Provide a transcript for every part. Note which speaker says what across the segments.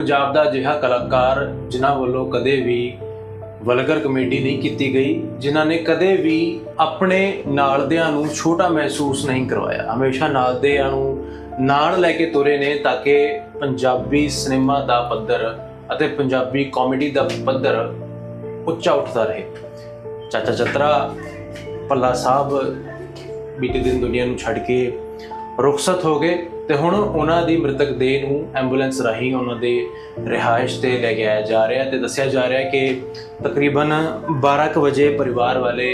Speaker 1: ਪੰਜਾਬ ਦਾ ਅਜਿਹਾ ਕਲਾਕਾਰ ਜਿਨ੍ਹਾਂ ਵੱਲੋਂ ਕਦੇ ਵੀ ਵਲਗਰ ਕਮੇਡੀ ਨਹੀਂ ਕੀਤੀ ਗਈ, ਜਿਨ੍ਹਾਂ ਨੇ ਕਦੇ ਵੀ ਆਪਣੇ ਨਾਲਦਿਆਂ ਨੂੰ ਛੋਟਾ ਮਹਿਸੂਸ ਨਹੀਂ ਕਰਵਾਇਆ। ਹਮੇਸ਼ਾ ਨਾਲਦਿਆਂ ਨੂੰ ਨਾਲ ਲੈ ਕੇ ਤੁਰੇ ਨੇ ਤਾਂ ਕਿ ਪੰਜਾਬੀ ਸਿਨੇਮਾ ਦਾ ਪੱਧਰ ਅਤੇ ਪੰਜਾਬੀ ਕਾਮੇਡੀ ਦਾ ਪੱਧਰ ਉੱਚਾ ਉੱਠਦਾ ਰਹੇ। ਚਾਚਾ ਚਤਰਾ ਪੱਲਾ ਸਾਹਿਬ ਬੀਤੇ ਦਿਨ ਦੁਨੀਆ ਨੂੰ ਛੱਡ ਕੇ ਰੁਖਸਤ ਹੋ ਗਏ। ਤੇ ਹੁਣ ਉਹਨਾਂ ਦੀ ਮ੍ਰਿਤਕ ਦੇਹ ਨੂੰ ਐਂਬੂਲੈਂਸ ਰਾਹੀਂ ਉਹਨਾਂ ਦੇ ਰਿਹਾਇਸ਼ ਤੇ ਲੈ ਗਿਆ ਜਾ ਰਿਹਾ ਤੇ ਦੱਸਿਆ ਜਾ ਰਿਹਾ ਕਿ ਤਕਰੀਬਨ 12 ਕੁ ਵਜੇ ਪਰਿਵਾਰ ਵਾਲੇ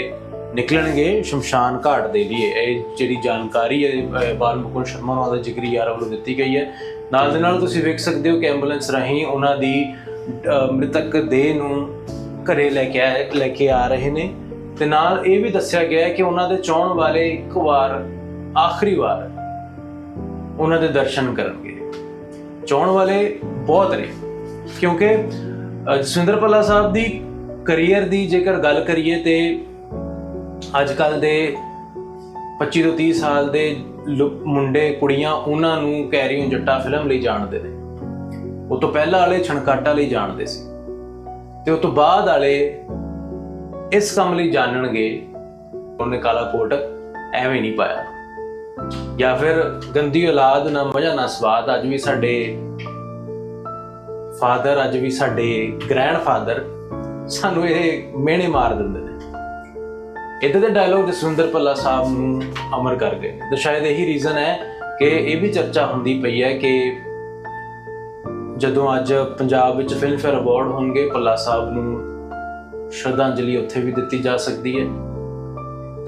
Speaker 1: ਨਿਕਲਣਗੇ ਸ਼ਮਸ਼ਾਨ ਘਾਟ ਦੇ ਲਈ ਇਹ ਜਿਹੜੀ ਜਾਣਕਾਰੀ ਹੈ ਅਹ, ਬਾਲ ਮੁਕੁੰਦ ਸ਼ਰਮਾ ਉਹਨਾਂ ਦਾ ਜਿਗਰੀ ਯਾਰ ਵੱਲੋਂ ਦਿੱਤੀ ਗਈ ਹੈ। ਨਾਲ ਦੇ ਨਾਲ ਤੁਸੀਂ ਵੇਖ ਸਕਦੇ ਹੋ ਕਿ ਐਂਬੂਲੈਂਸ ਰਾਹੀਂ ਉਹਨਾਂ ਦੀ ਮ੍ਰਿਤਕ ਦੇਹ ਨੂੰ ਘਰੇ ਲੈ ਕੇ ਆਏ ਲੈ ਕੇ ਆ ਰਹੇ ਨੇ। ਤੇ ਨਾਲ ਇਹ ਵੀ ਦੱਸਿਆ ਗਿਆ ਹੈ ਕਿ ਉਹਨਾਂ ਦੇ ਚਾਹਣ ਵਾਲੇ ਇੱਕ ਵਾਰ ਆਖਰੀ ਵਾਰ ਉਹਨਾਂ ਦੇ ਦਰਸ਼ਨ ਕਰਨਗੇ। ਚਾਹਣ ਵਾਲੇ ਬਹੁਤ ਨੇ ਕਿਉਂਕਿ ਅਹ, ਜਸਵਿੰਦਰ ਭੱਲਾ ਸਾਹਿਬ ਦੀ ਕੈਰੀਅਰ ਦੀ ਜੇਕਰ ਗੱਲ ਕਰੀਏ ਤੇ ਅੱਜ ਕੱਲ ਦੇ 25 ਤੋਂ 30 ਸਾਲ ਦੇ ਮੁੰਡੇ ਕੁੜੀਆਂ ਉਹਨਾਂ ਨੂੰ ਕੈਰੀਓਨ ਜੱਟਾ ਫਿਲਮ ਲਈ ਜਾਣਦੇ ਨੇ। ਉਹ ਤੋਂ ਪਹਿਲਾਂ ਵਾਲੇ ਛਣਕਾਟਾ ਲਈ ਜਾਣਦੇ ਸੀ। ਤੇ ਉਹ ਤੋਂ ਬਾਅਦ ਵਾਲੇ ਇਸ ਕੰਮ ਲਈ ਜਾਣਨਗੇ ਉਹਨੇ ਕਾਲਾ ਕੋਟ ਐਵੇਂ ਨਹੀਂ ਪਾਇਆ। ਜਾਂ ਫਿਰ ਗੰਦੀ ਔਲਾਦ ਨਾ, ਮਜ਼ਾ ਨਾ ਸਵਾਦ, ਅੱਜ ਵੀ ਸਾਡੇ ਫਾਦਰ, ਅੱਜ ਵੀ ਸਾਡੇ ਗ੍ਰੈਂਡ ਫਾਦਰ ਸਾਨੂੰ ਇਹ ਮਿਹਣੇ ਮਾਰ ਦਿੰਦੇ ਨੇ। ਇਦਾਂ ਦੇ ਡਾਇਲੋਗ ਜਸਵਿੰਦਰ ਭੱਲਾ ਸਾਹਿਬ ਨੂੰ ਅਮਰ ਕਰ ਗਏ ਤੇ ਸ਼ਾਇਦ ਇਹੀ ਰੀਜ਼ਨ ਹੈ ਕਿ ਇਹ ਵੀ ਚਰਚਾ ਹੁੰਦੀ ਪਈ ਹੈ ਕਿ ਜਦੋਂ ਅੱਜ ਪੰਜਾਬ ਵਿੱਚ ਫਿਲਮਫੇਅਰ ਅਵਾਰਡ ਹੋਣਗੇ, ਭੱਲਾ ਸਾਹਿਬ ਨੂੰ ਸ਼ਰਧਾਂਜਲੀ ਉੱਥੇ ਵੀ ਦਿੱਤੀ ਜਾ ਸਕਦੀ ਹੈ।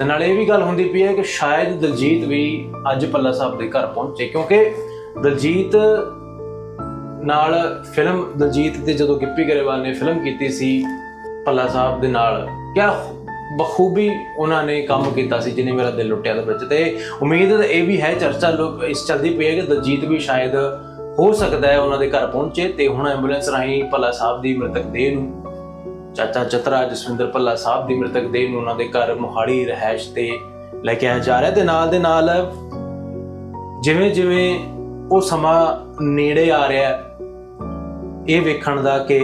Speaker 1: ਤੇ ਨਾਲ ਇਹ ਵੀ ਗੱਲ ਹੁੰਦੀ ਪਈ ਹੈ ਕਿ ਸ਼ਾਇਦ ਦਲਜੀਤ ਵੀ ਅੱਜ ਪੱਲਾ ਸਾਹਿਬ ਦੇ ਘਰ ਪਹੁੰਚੇ, ਕਿਉਂਕਿ ਦਲਜੀਤ ਨਾਲ ਫਿਲਮ, ਦਲਜੀਤ ਤੇ ਜਦੋਂ ਗਿੱਪੀ ਗਰੇਵਾਲ ਨੇ ਫਿਲਮ ਕੀਤੀ ਸੀ ਪੱਲਾ ਸਾਹਿਬ ਦੇ ਨਾਲ, ਕਿਆ ਬਖੂਬੀ ਉਹਨਾਂ ਨੇ ਕੰਮ ਕੀਤਾ ਸੀ ਜਿਹਨੇ ਮੇਰਾ ਦਿਲ ਲੁੱਟਿਆ ਦੇ ਵਿੱਚ। ਤੇ ਉਮੀਦ ਇਹ ਵੀ ਹੈ ਚਰਚਾ ਲੋਕ, ਇਸ ਚੱਲਦੀ ਪਈ ਹੈ ਕਿ ਦਲਜੀਤ ਵੀ ਸ਼ਾਇਦ ਹੋ ਸਕਦਾ ਹੈ ਉਹਨਾਂ ਦੇ ਘਰ ਪਹੁੰਚੇ ਤੇ ਹੁਣ ਐਂਬੂਲੈਂਸ ਰਾਹੀਂ ਭੱਲਾ ਸਾਹਿਬ ਦੀ ਮ੍ਰਿਤਕ ਦੇਹ ਨੂੰ ਚਾਚਾ ਚਤਰਾ ਜਸਵਿੰਦਰ ਭੱਲਾ ਸਾਹਿਬ ਦੀ ਮ੍ਰਿਤਕ ਦੇਹ ਨੂੰ ਉਹਨਾਂ ਦੇ ਘਰ ਮੁਹਾੜੀ ਰਹਿائش ਤੇ ਲੈ ਕੇ ਆਇਆ ਜਾ ਰਿਹਾ ਤੇ ਨਾਲ ਦੇ ਨਾਲ ਜਿਵੇਂ ਜਿਵੇਂ ਉਹ ਸਮਾਂ ਨੇੜੇ ਆ ਰਿਹਾ, ਇਹ ਵੇਖਣ ਦਾ ਕਿ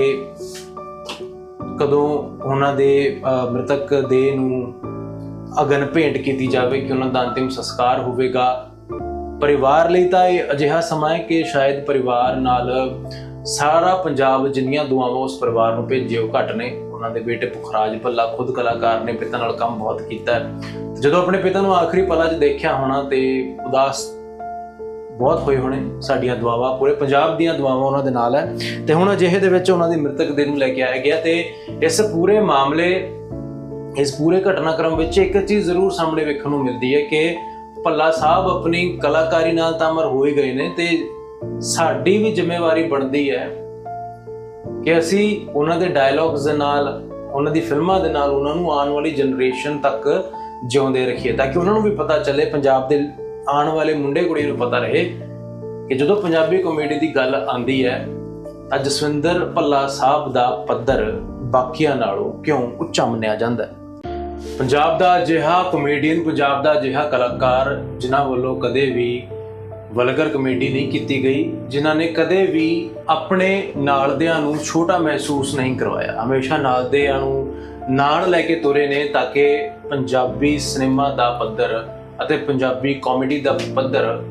Speaker 1: ਕਦੋਂ ਉਹਨਾਂ ਦੇ ਮ੍ਰਿਤਕ ਦੇਹ ਨੂੰ ਅਗਨ ਭੇਂਟ ਕੀਤੀ ਜਾਵੇ ਕਿ ਉਹਨਾਂ ਦਾ ਅੰਤਿਮ ਸੰਸਕਾਰ ਹੋਵੇਗਾ। ਪਰਿਵਾਰ ਲਈ ਤਾਂ ਇਹ ਅਜਿਹਾ ਸਮਾਂ ਹੈ ਕਿ ਸ਼ਾਇਦ ਪਰਿਵਾਰ ਨਾਲ ਸਾਰਾ ਪੰਜਾਬ ਜਿੰਨੀਆਂ ਦੁਆਵਾਂ ਉਸ ਪਰਿਵਾਰ ਨੂੰ ਭੇਜੇ ਉਹ ਘੱਟ ਨੇ। ਉਹਨਾਂ ਦੇ ਬੇਟੇ ਪੁਖਰਾਜ ਭੱਲਾ ਖੁਦ ਕਲਾਕਾਰ ਨੇ, ਪਿਤਾ ਨਾਲ ਕੰਮ ਬਹੁਤ ਕੀਤਾ ਜਦੋਂ ਆਪਣੇ ਪਿਤਾ ਨੂੰ ਆਖਰੀ ਪਲਾਂ 'ਚ ਦੇਖਿਆ ਹੋਣਾ ਤੇ ਉਦਾਸ ਬਹੁਤ ਹੋਏ ਹੋਣੇ। ਸਾਡੀਆਂ ਦੁਆਵਾਂ, ਪੂਰੇ ਪੰਜਾਬ ਦੀਆਂ ਦੁਆਵਾਂ ਉਹਨਾਂ ਦੇ ਨਾਲ ਹੈ। ਤੇ ਹੁਣ ਅਜਿਹੇ ਦੇ ਵਿੱਚ ਉਹਨਾਂ ਦੀ ਮ੍ਰਿਤਕ ਦੇ ਨੂੰ ਲੈ ਕੇ ਆਇਆ ਗਿਆ ਤੇ ਇਸ ਪੂਰੇ ਮਾਮਲੇ, ਇਸ ਪੂਰੇ ਘਟਨਾਕ੍ਰਮ ਵਿੱਚ ਇੱਕ ਚੀਜ਼ ਜ਼ਰੂਰ ਸਾਹਮਣੇ ਵੇਖਣ ਨੂੰ ਮਿਲਦੀ ਹੈ ਕਿ ਭੱਲਾ ਸਾਹਿਬ ਆਪਣੀ ਕਲਾਕਾਰੀ ਨਾਲ ਤਾਂ ਅਮਰ ਹੋ ਹੀ ਗਏ ਨੇ ਤੇ ਸਾਡੀ ਵੀ ਜ਼ਿੰਮੇਵਾਰੀ ਬਣਦੀ ਹੈ ਕਿ ਅਸੀਂ ਉਹਨਾਂ ਦੇ ਡਾਇਲੌਗਸ ਦੇ ਨਾਲ, ਉਹਨਾਂ ਦੀ ਫਿਲਮਾਂ ਦੇ ਨਾਲ, ਉਹਨਾਂ ਨੂੰ ਆਉਣ ਵਾਲੀ ਜਨਰੇਸ਼ਨ ਤੱਕ ਜਿਉਂਦੇ ਰੱਖੀਏ ਤਾਂ ਕਿ ਉਹਨਾਂ ਨੂੰ ਵੀ ਪਤਾ ਚੱਲੇ, ਪੰਜਾਬ ਦੇ ਆਉਣ ਵਾਲੇ ਮੁੰਡੇ ਕੁੜੀਆਂ ਨੂੰ ਪਤਾ ਰਹੇ ਕਿ ਜਦੋਂ ਪੰਜਾਬੀ ਕਾਮੇਡੀ ਦੀ ਗੱਲ ਆਂਦੀ ਹੈ, ਤਾਂ ਜਸਵਿੰਦਰ ਭੱਲਾ ਸਾਹਿਬ ਦਾ ਪੱਧਰ ਬਾਕੀਆਂ ਨਾਲੋਂ ਕਿਉਂ ਉੱਚਾ ਮੰਨਿਆ ਜਾਂਦਾ ਹੈ? ਪੰਜਾਬ ਦਾ ਅਜਿਹਾ ਕਮੇਡੀਅਨ ਪੰਜਾਬ ਦਾ ਅਜਿਹਾ ਕਲਾਕਾਰ, ਜਿਨ੍ਹਾਂ ਵੱਲੋਂ ਕਦੇ ਵੀ ਵਲਗਰ ਕਮੇਡੀ ਨਹੀਂ ਕੀਤੀ ਗਈ, ਜਿਨ੍ਹਾਂ ਨੇ ਕਦੇ ਵੀ ਆਪਣੇ ਨਾਲਦਿਆਂ ਨੂੰ ਛੋਟਾ ਮਹਿਸੂਸ ਨਹੀਂ ਕਰਵਾਇਆ। ਹਮੇਸ਼ਾ ਨਾਲਦਿਆਂ ਨੂੰ ਨਾਲ ਲੈ ਕੇ ਤੁਰੇ ਨੇ ਤਾਂ ਕਿ ਪੰਜਾਬੀ ਸਿਨੇਮਾ ਦਾ ਪੱਧਰ ਅਤੇ ਪੰਜਾਬੀ ਕਾਮੇਡੀ ਦਾ ਪੱਧਰ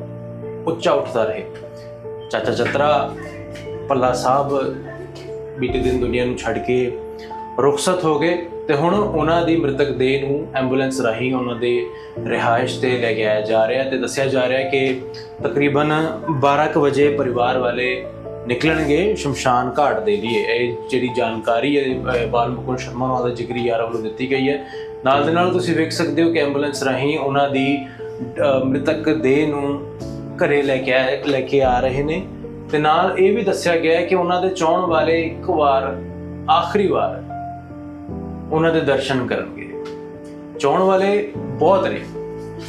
Speaker 1: ਉੱਚਾ ਉੱਠਦਾ ਰਹੇ। ਚਾਚਾ ਚਤਰਾ ਪੱਲਾ ਸਾਹਿਬ ਬੀਤੇ ਦਿਨ ਦੁਨੀਆ ਨੂੰ ਛੱਡ ਕੇ ਰੁਖਸਤ ਹੋ ਗਏ ਤੇ ਹੁਣ ਉਹਨਾਂ ਦੀ ਮ੍ਰਿਤਕ ਦੇਹ ਨੂੰ ਐਂਬੂਲੈਂਸ ਰਾਹੀਂ ਉਹਨਾਂ ਦੇ ਰਿਹਾਇਸ਼ ਤੇ ਲੈ ਕੇ ਆਇਆ ਜਾ ਰਿਹਾ ਤੇ ਦੱਸਿਆ ਜਾ ਰਿਹਾ ਕਿ ਤਕਰੀਬਨ 12 ਕੁ ਵਜੇ ਪਰਿਵਾਰ ਵਾਲੇ ਨਿਕਲਣਗੇ ਸ਼ਮਸ਼ਾਨ ਘਾਟ ਦੇ ਲਈ ਇਹ ਜਿਹੜੀ ਜਾਣਕਾਰੀ ਹੈ ਅਹ, ਬਾਲ ਮੁਕੁੰਦ ਸ਼ਰਮਾ ਉਹਨਾਂ ਦਾ ਜਿਗਰੀ ਯਾਰ ਵੱਲੋਂ ਦਿੱਤੀ ਗਈ ਹੈ। ਨਾਲ ਦੇ ਨਾਲ ਤੁਸੀਂ ਵੇਖ ਸਕਦੇ ਹੋ ਕਿ ਐਂਬੂਲੈਂਸ ਰਾਹੀਂ ਉਹਨਾਂ ਦੀ ਮ੍ਰਿਤਕ ਦੇਹ ਨੂੰ ਘਰੇ ਲੈ ਕੇ ਆਏ ਲੈ ਕੇ ਆ ਰਹੇ ਨੇ। ਤੇ ਨਾਲ ਇਹ ਵੀ ਦੱਸਿਆ ਗਿਆ ਹੈ ਕਿ ਉਹਨਾਂ ਦੇ ਚਾਹਣ ਵਾਲੇ ਇੱਕ ਵਾਰ ਆਖਰੀ ਵਾਰ ਉਹਨਾਂ ਦੇ ਦਰਸ਼ਨ ਕਰਨਗੇ। ਚਾਹਣ ਵਾਲੇ ਬਹੁਤ ਨੇ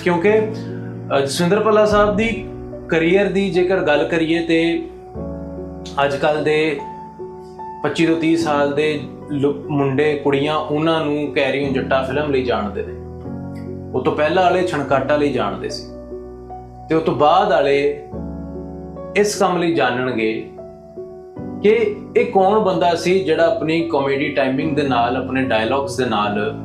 Speaker 1: ਕਿਉਂਕਿ ਅਹ, ਜਸਵਿੰਦਰ ਭੱਲਾ ਸਾਹਿਬ ਦੀ ਕੈਰੀਅਰ ਦੀ ਜੇਕਰ ਗੱਲ ਕਰੀਏ ਤੇ ਅੱਜ ਕੱਲ ਦੇ 25 ਤੋਂ 30 ਸਾਲ ਦੇ ਮੁੰਡੇ ਕੁੜੀਆਂ ਉਹਨਾਂ ਨੂੰ ਕੈਰੀਓਨ ਜੱਟਾ ਫਿਲਮ ਲਈ ਜਾਣਦੇ ਨੇ। ਉਹ ਤੋਂ ਪਹਿਲਾਂ ਵਾਲੇ ਛਣਕਾਟਾ ਲਈ ਜਾਣਦੇ ਸੀ। ਤੇ ਉਹ ਤੋਂ ਬਾਅਦ ਵਾਲੇ ਇਸ ਕੰਮ ਲਈ ਜਾਣਨਗੇ ਕਿ ਇਹ ਕੌਣ ਬੰਦਾ ਸੀ ਜਿਹੜਾ ਆਪਣੀ ਕਾਮੇਡੀ ਟਾਈਮਿੰਗ ਦੇ ਨਾਲ, ਆਪਣੇ ਡਾਇਲੌਗਸ ਦੇ ਨਾਲ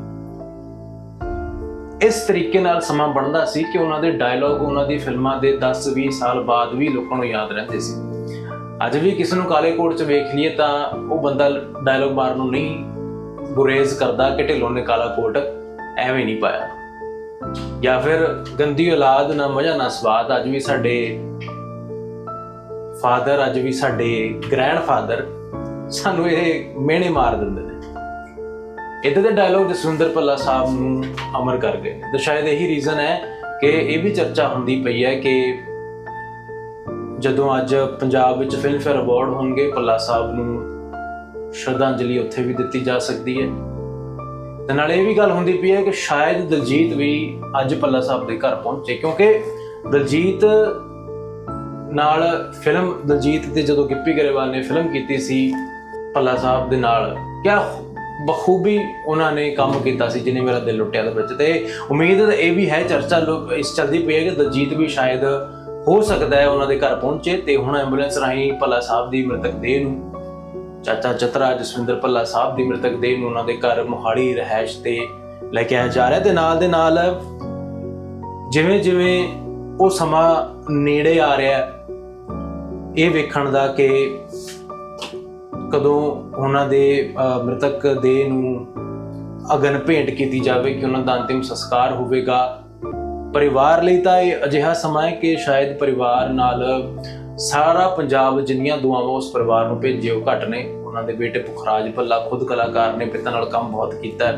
Speaker 1: ਇਸ ਤਰੀਕੇ ਨਾਲ ਸਮਾਂ ਬਣਦਾ ਸੀ ਕਿ ਉਹਨਾਂ ਦੇ ਡਾਇਲੌਗ ਉਹਨਾਂ ਦੀ ਫਿਲਮਾਂ ਦੇ 10-20 ਸਾਲ ਬਾਅਦ ਵੀ ਲੋਕਾਂ ਨੂੰ ਯਾਦ ਰਹਿੰਦੇ ਸੀ। ਅੱਜ ਵੀ ਕਿਸੇ ਨੂੰ ਕਾਲੇ ਕੋਟ 'ਚ ਵੇਖ ਲਈਏ ਤਾਂ ਉਹ ਬੰਦਾ ਡਾਇਲੌਗ ਮਾਰਨ ਨੂੰ ਨਹੀਂ ਗੁਰੇਜ਼ ਕਰਦਾ ਕਿ ਢਿੱਲੋਂ ਨੇ ਕਾਲਾ ਕੋਟ ਐਵੇਂ ਨਹੀਂ ਪਾਇਆ। ਜਾਂ ਫਿਰ ਗੰਦੀ ਔਲਾਦ ਨਾ ਮਜ਼ਾ ਨਾ ਸਵਾਦ ਅੱਜ ਵੀ ਸਾਡੇ ਫਾਦਰ ਅੱਜ ਵੀ ਸਾਡੇ ਗ੍ਰੈਂਡ ਫਾਦਰ ਸਾਨੂੰ ਇਹ ਮਿਹਣੇ ਮਾਰ ਦਿੰਦੇ ਨੇ। ਇਦਾਂ ਦੇ ਡਾਇਲੌਗ ਜਸਵਿੰਦਰ ਭੱਲਾ ਸਾਹਿਬ ਨੂੰ ਅਮਰ ਕਰ ਗਏ ਤੇ ਸ਼ਾਇਦ ਇਹੀ ਰੀਜ਼ਨ ਹੈ ਕਿ ਇਹ ਵੀ ਚਰਚਾ ਹੁੰਦੀ ਪਈ ਹੈ ਕਿ ਜਦੋਂ ਅੱਜ ਪੰਜਾਬ ਵਿੱਚ ਫਿਲਮ ਫੇਅਰ ਅਵਾਰਡ ਹੋਣਗੇ, ਭੱਲਾ ਸਾਹਿਬ ਨੂੰ ਸ਼ਰਧਾਂਜਲੀ ਉੱਥੇ ਵੀ ਦਿੱਤੀ ਜਾ ਸਕਦੀ ਹੈ। ਤੇ ਨਾਲ ਇਹ ਵੀ ਗੱਲ ਹੁੰਦੀ ਪਈ ਹੈ ਕਿ ਸ਼ਾਇਦ ਦਲਜੀਤ ਵੀ ਅੱਜ ਭੱਲਾ ਸਾਹਿਬ ਦੇ ਘਰ ਪਹੁੰਚੇ, ਕਿਉਂਕਿ ਦਲਜੀਤ ਨਾਲ ਫਿਲਮ ਦਲਜੀਤ ਤੇ ਜਦੋਂ ਗਿੱਪੀ ਗਰੇਵਾਲ ਨੇ ਫਿਲਮ ਕੀਤੀ ਸੀ, ਭੱਲਾ ਸਾਹਿਬ ਦੇ ਨਾਲ, ਕਿਆ ਬਖੂਬੀ ਉਹਨਾਂ ਨੇ ਕੰਮ ਕੀਤਾ ਸੀ ਜਿਨੇ ਮੇਰਾ ਦਿਲ ਲੁੱਟਿਆ ਦੇ ਵਿੱਚ ਤੇ ਉਮੀਦ ਇਹ ਵੀ ਹੈ ਚਰਚਾ ਲੋਕ ਇਸ ਚੱਲਦੀ ਪਈ ਹੈ ਕਿ ਦਲਜੀਤ ਵੀ ਸ਼ਾਇਦ ਹੋ ਸਕਦਾ ਹੈ ਉਹਨਾਂ ਦੇ ਘਰ ਪਹੁੰਚੇ ਤੇ ਹੁਣ ਐਂਬੂਲੈਂਸ ਰਾਹੀਂ ਭੱਲਾ ਸਾਹਿਬ ਦੀ ਮ੍ਰਿਤਕ ਦੇਹ ਨੂੰ, ਚਾਚਾ ਚਤਰਾ ਜਸਵਿੰਦਰ ਭੱਲਾ ਸਾਹਿਬ ਦੀ ਮ੍ਰਿਤਕ ਦੇਹ ਨੂੰ ਉਹਨਾਂ ਦੇ ਘਰ ਮੋਹਾਲੀ ਰਹਿائش ਤੇ ਲੈ ਕੇ ਆਇਆ ਜਾ ਰਿਹਾ ਤੇ ਨਾਲ ਦੇ ਨਾਲ ਜਿਵੇਂ ਜਿਵੇਂ ਉਹ ਸਮਾਂ ਨੇੜੇ ਆ ਰਿਹਾ ਹੈ ਇਹ ਵੇਖਣ ਦਾ ਕਿ ਕਦੋਂ ਉਹਨਾਂ ਦੇ ਮ੍ਰਿਤਕ ਦੇਹ ਨੂੰ ਅਗਨ ਭੇਂਟ ਕੀਤੀ ਜਾਵੇ ਕਿ ਉਹਨਾਂ ਦਾ ਅੰਤਿਮ ਸੰਸਕਾਰ ਹੋਵੇਗਾ। ਪਰਿਵਾਰ ਲਈ ਤਾਂ ਇਹ ਅਜਿਹਾ ਸਮਾਂ ਹੈ ਕਿ ਸ਼ਾਇਦ ਪਰਿਵਾਰ ਨਾਲ ਸਾਰਾ ਪੰਜਾਬ ਜਿੰਨੀਆਂ ਦੁਆਵਾਂ ਉਸ ਪਰਿਵਾਰ ਨੂੰ ਭੇਜੇ ਉਹ ਘੱਟ ਨੇ। ਉਹਨਾਂ ਦੇ ਬੇਟੇ ਪੁਖਰਾਜ ਭੱਲਾ ਖੁਦ ਕਲਾਕਾਰ ਨੇ, ਪਿਤਾ ਨਾਲ ਕੰਮ ਬਹੁਤ ਕੀਤਾ।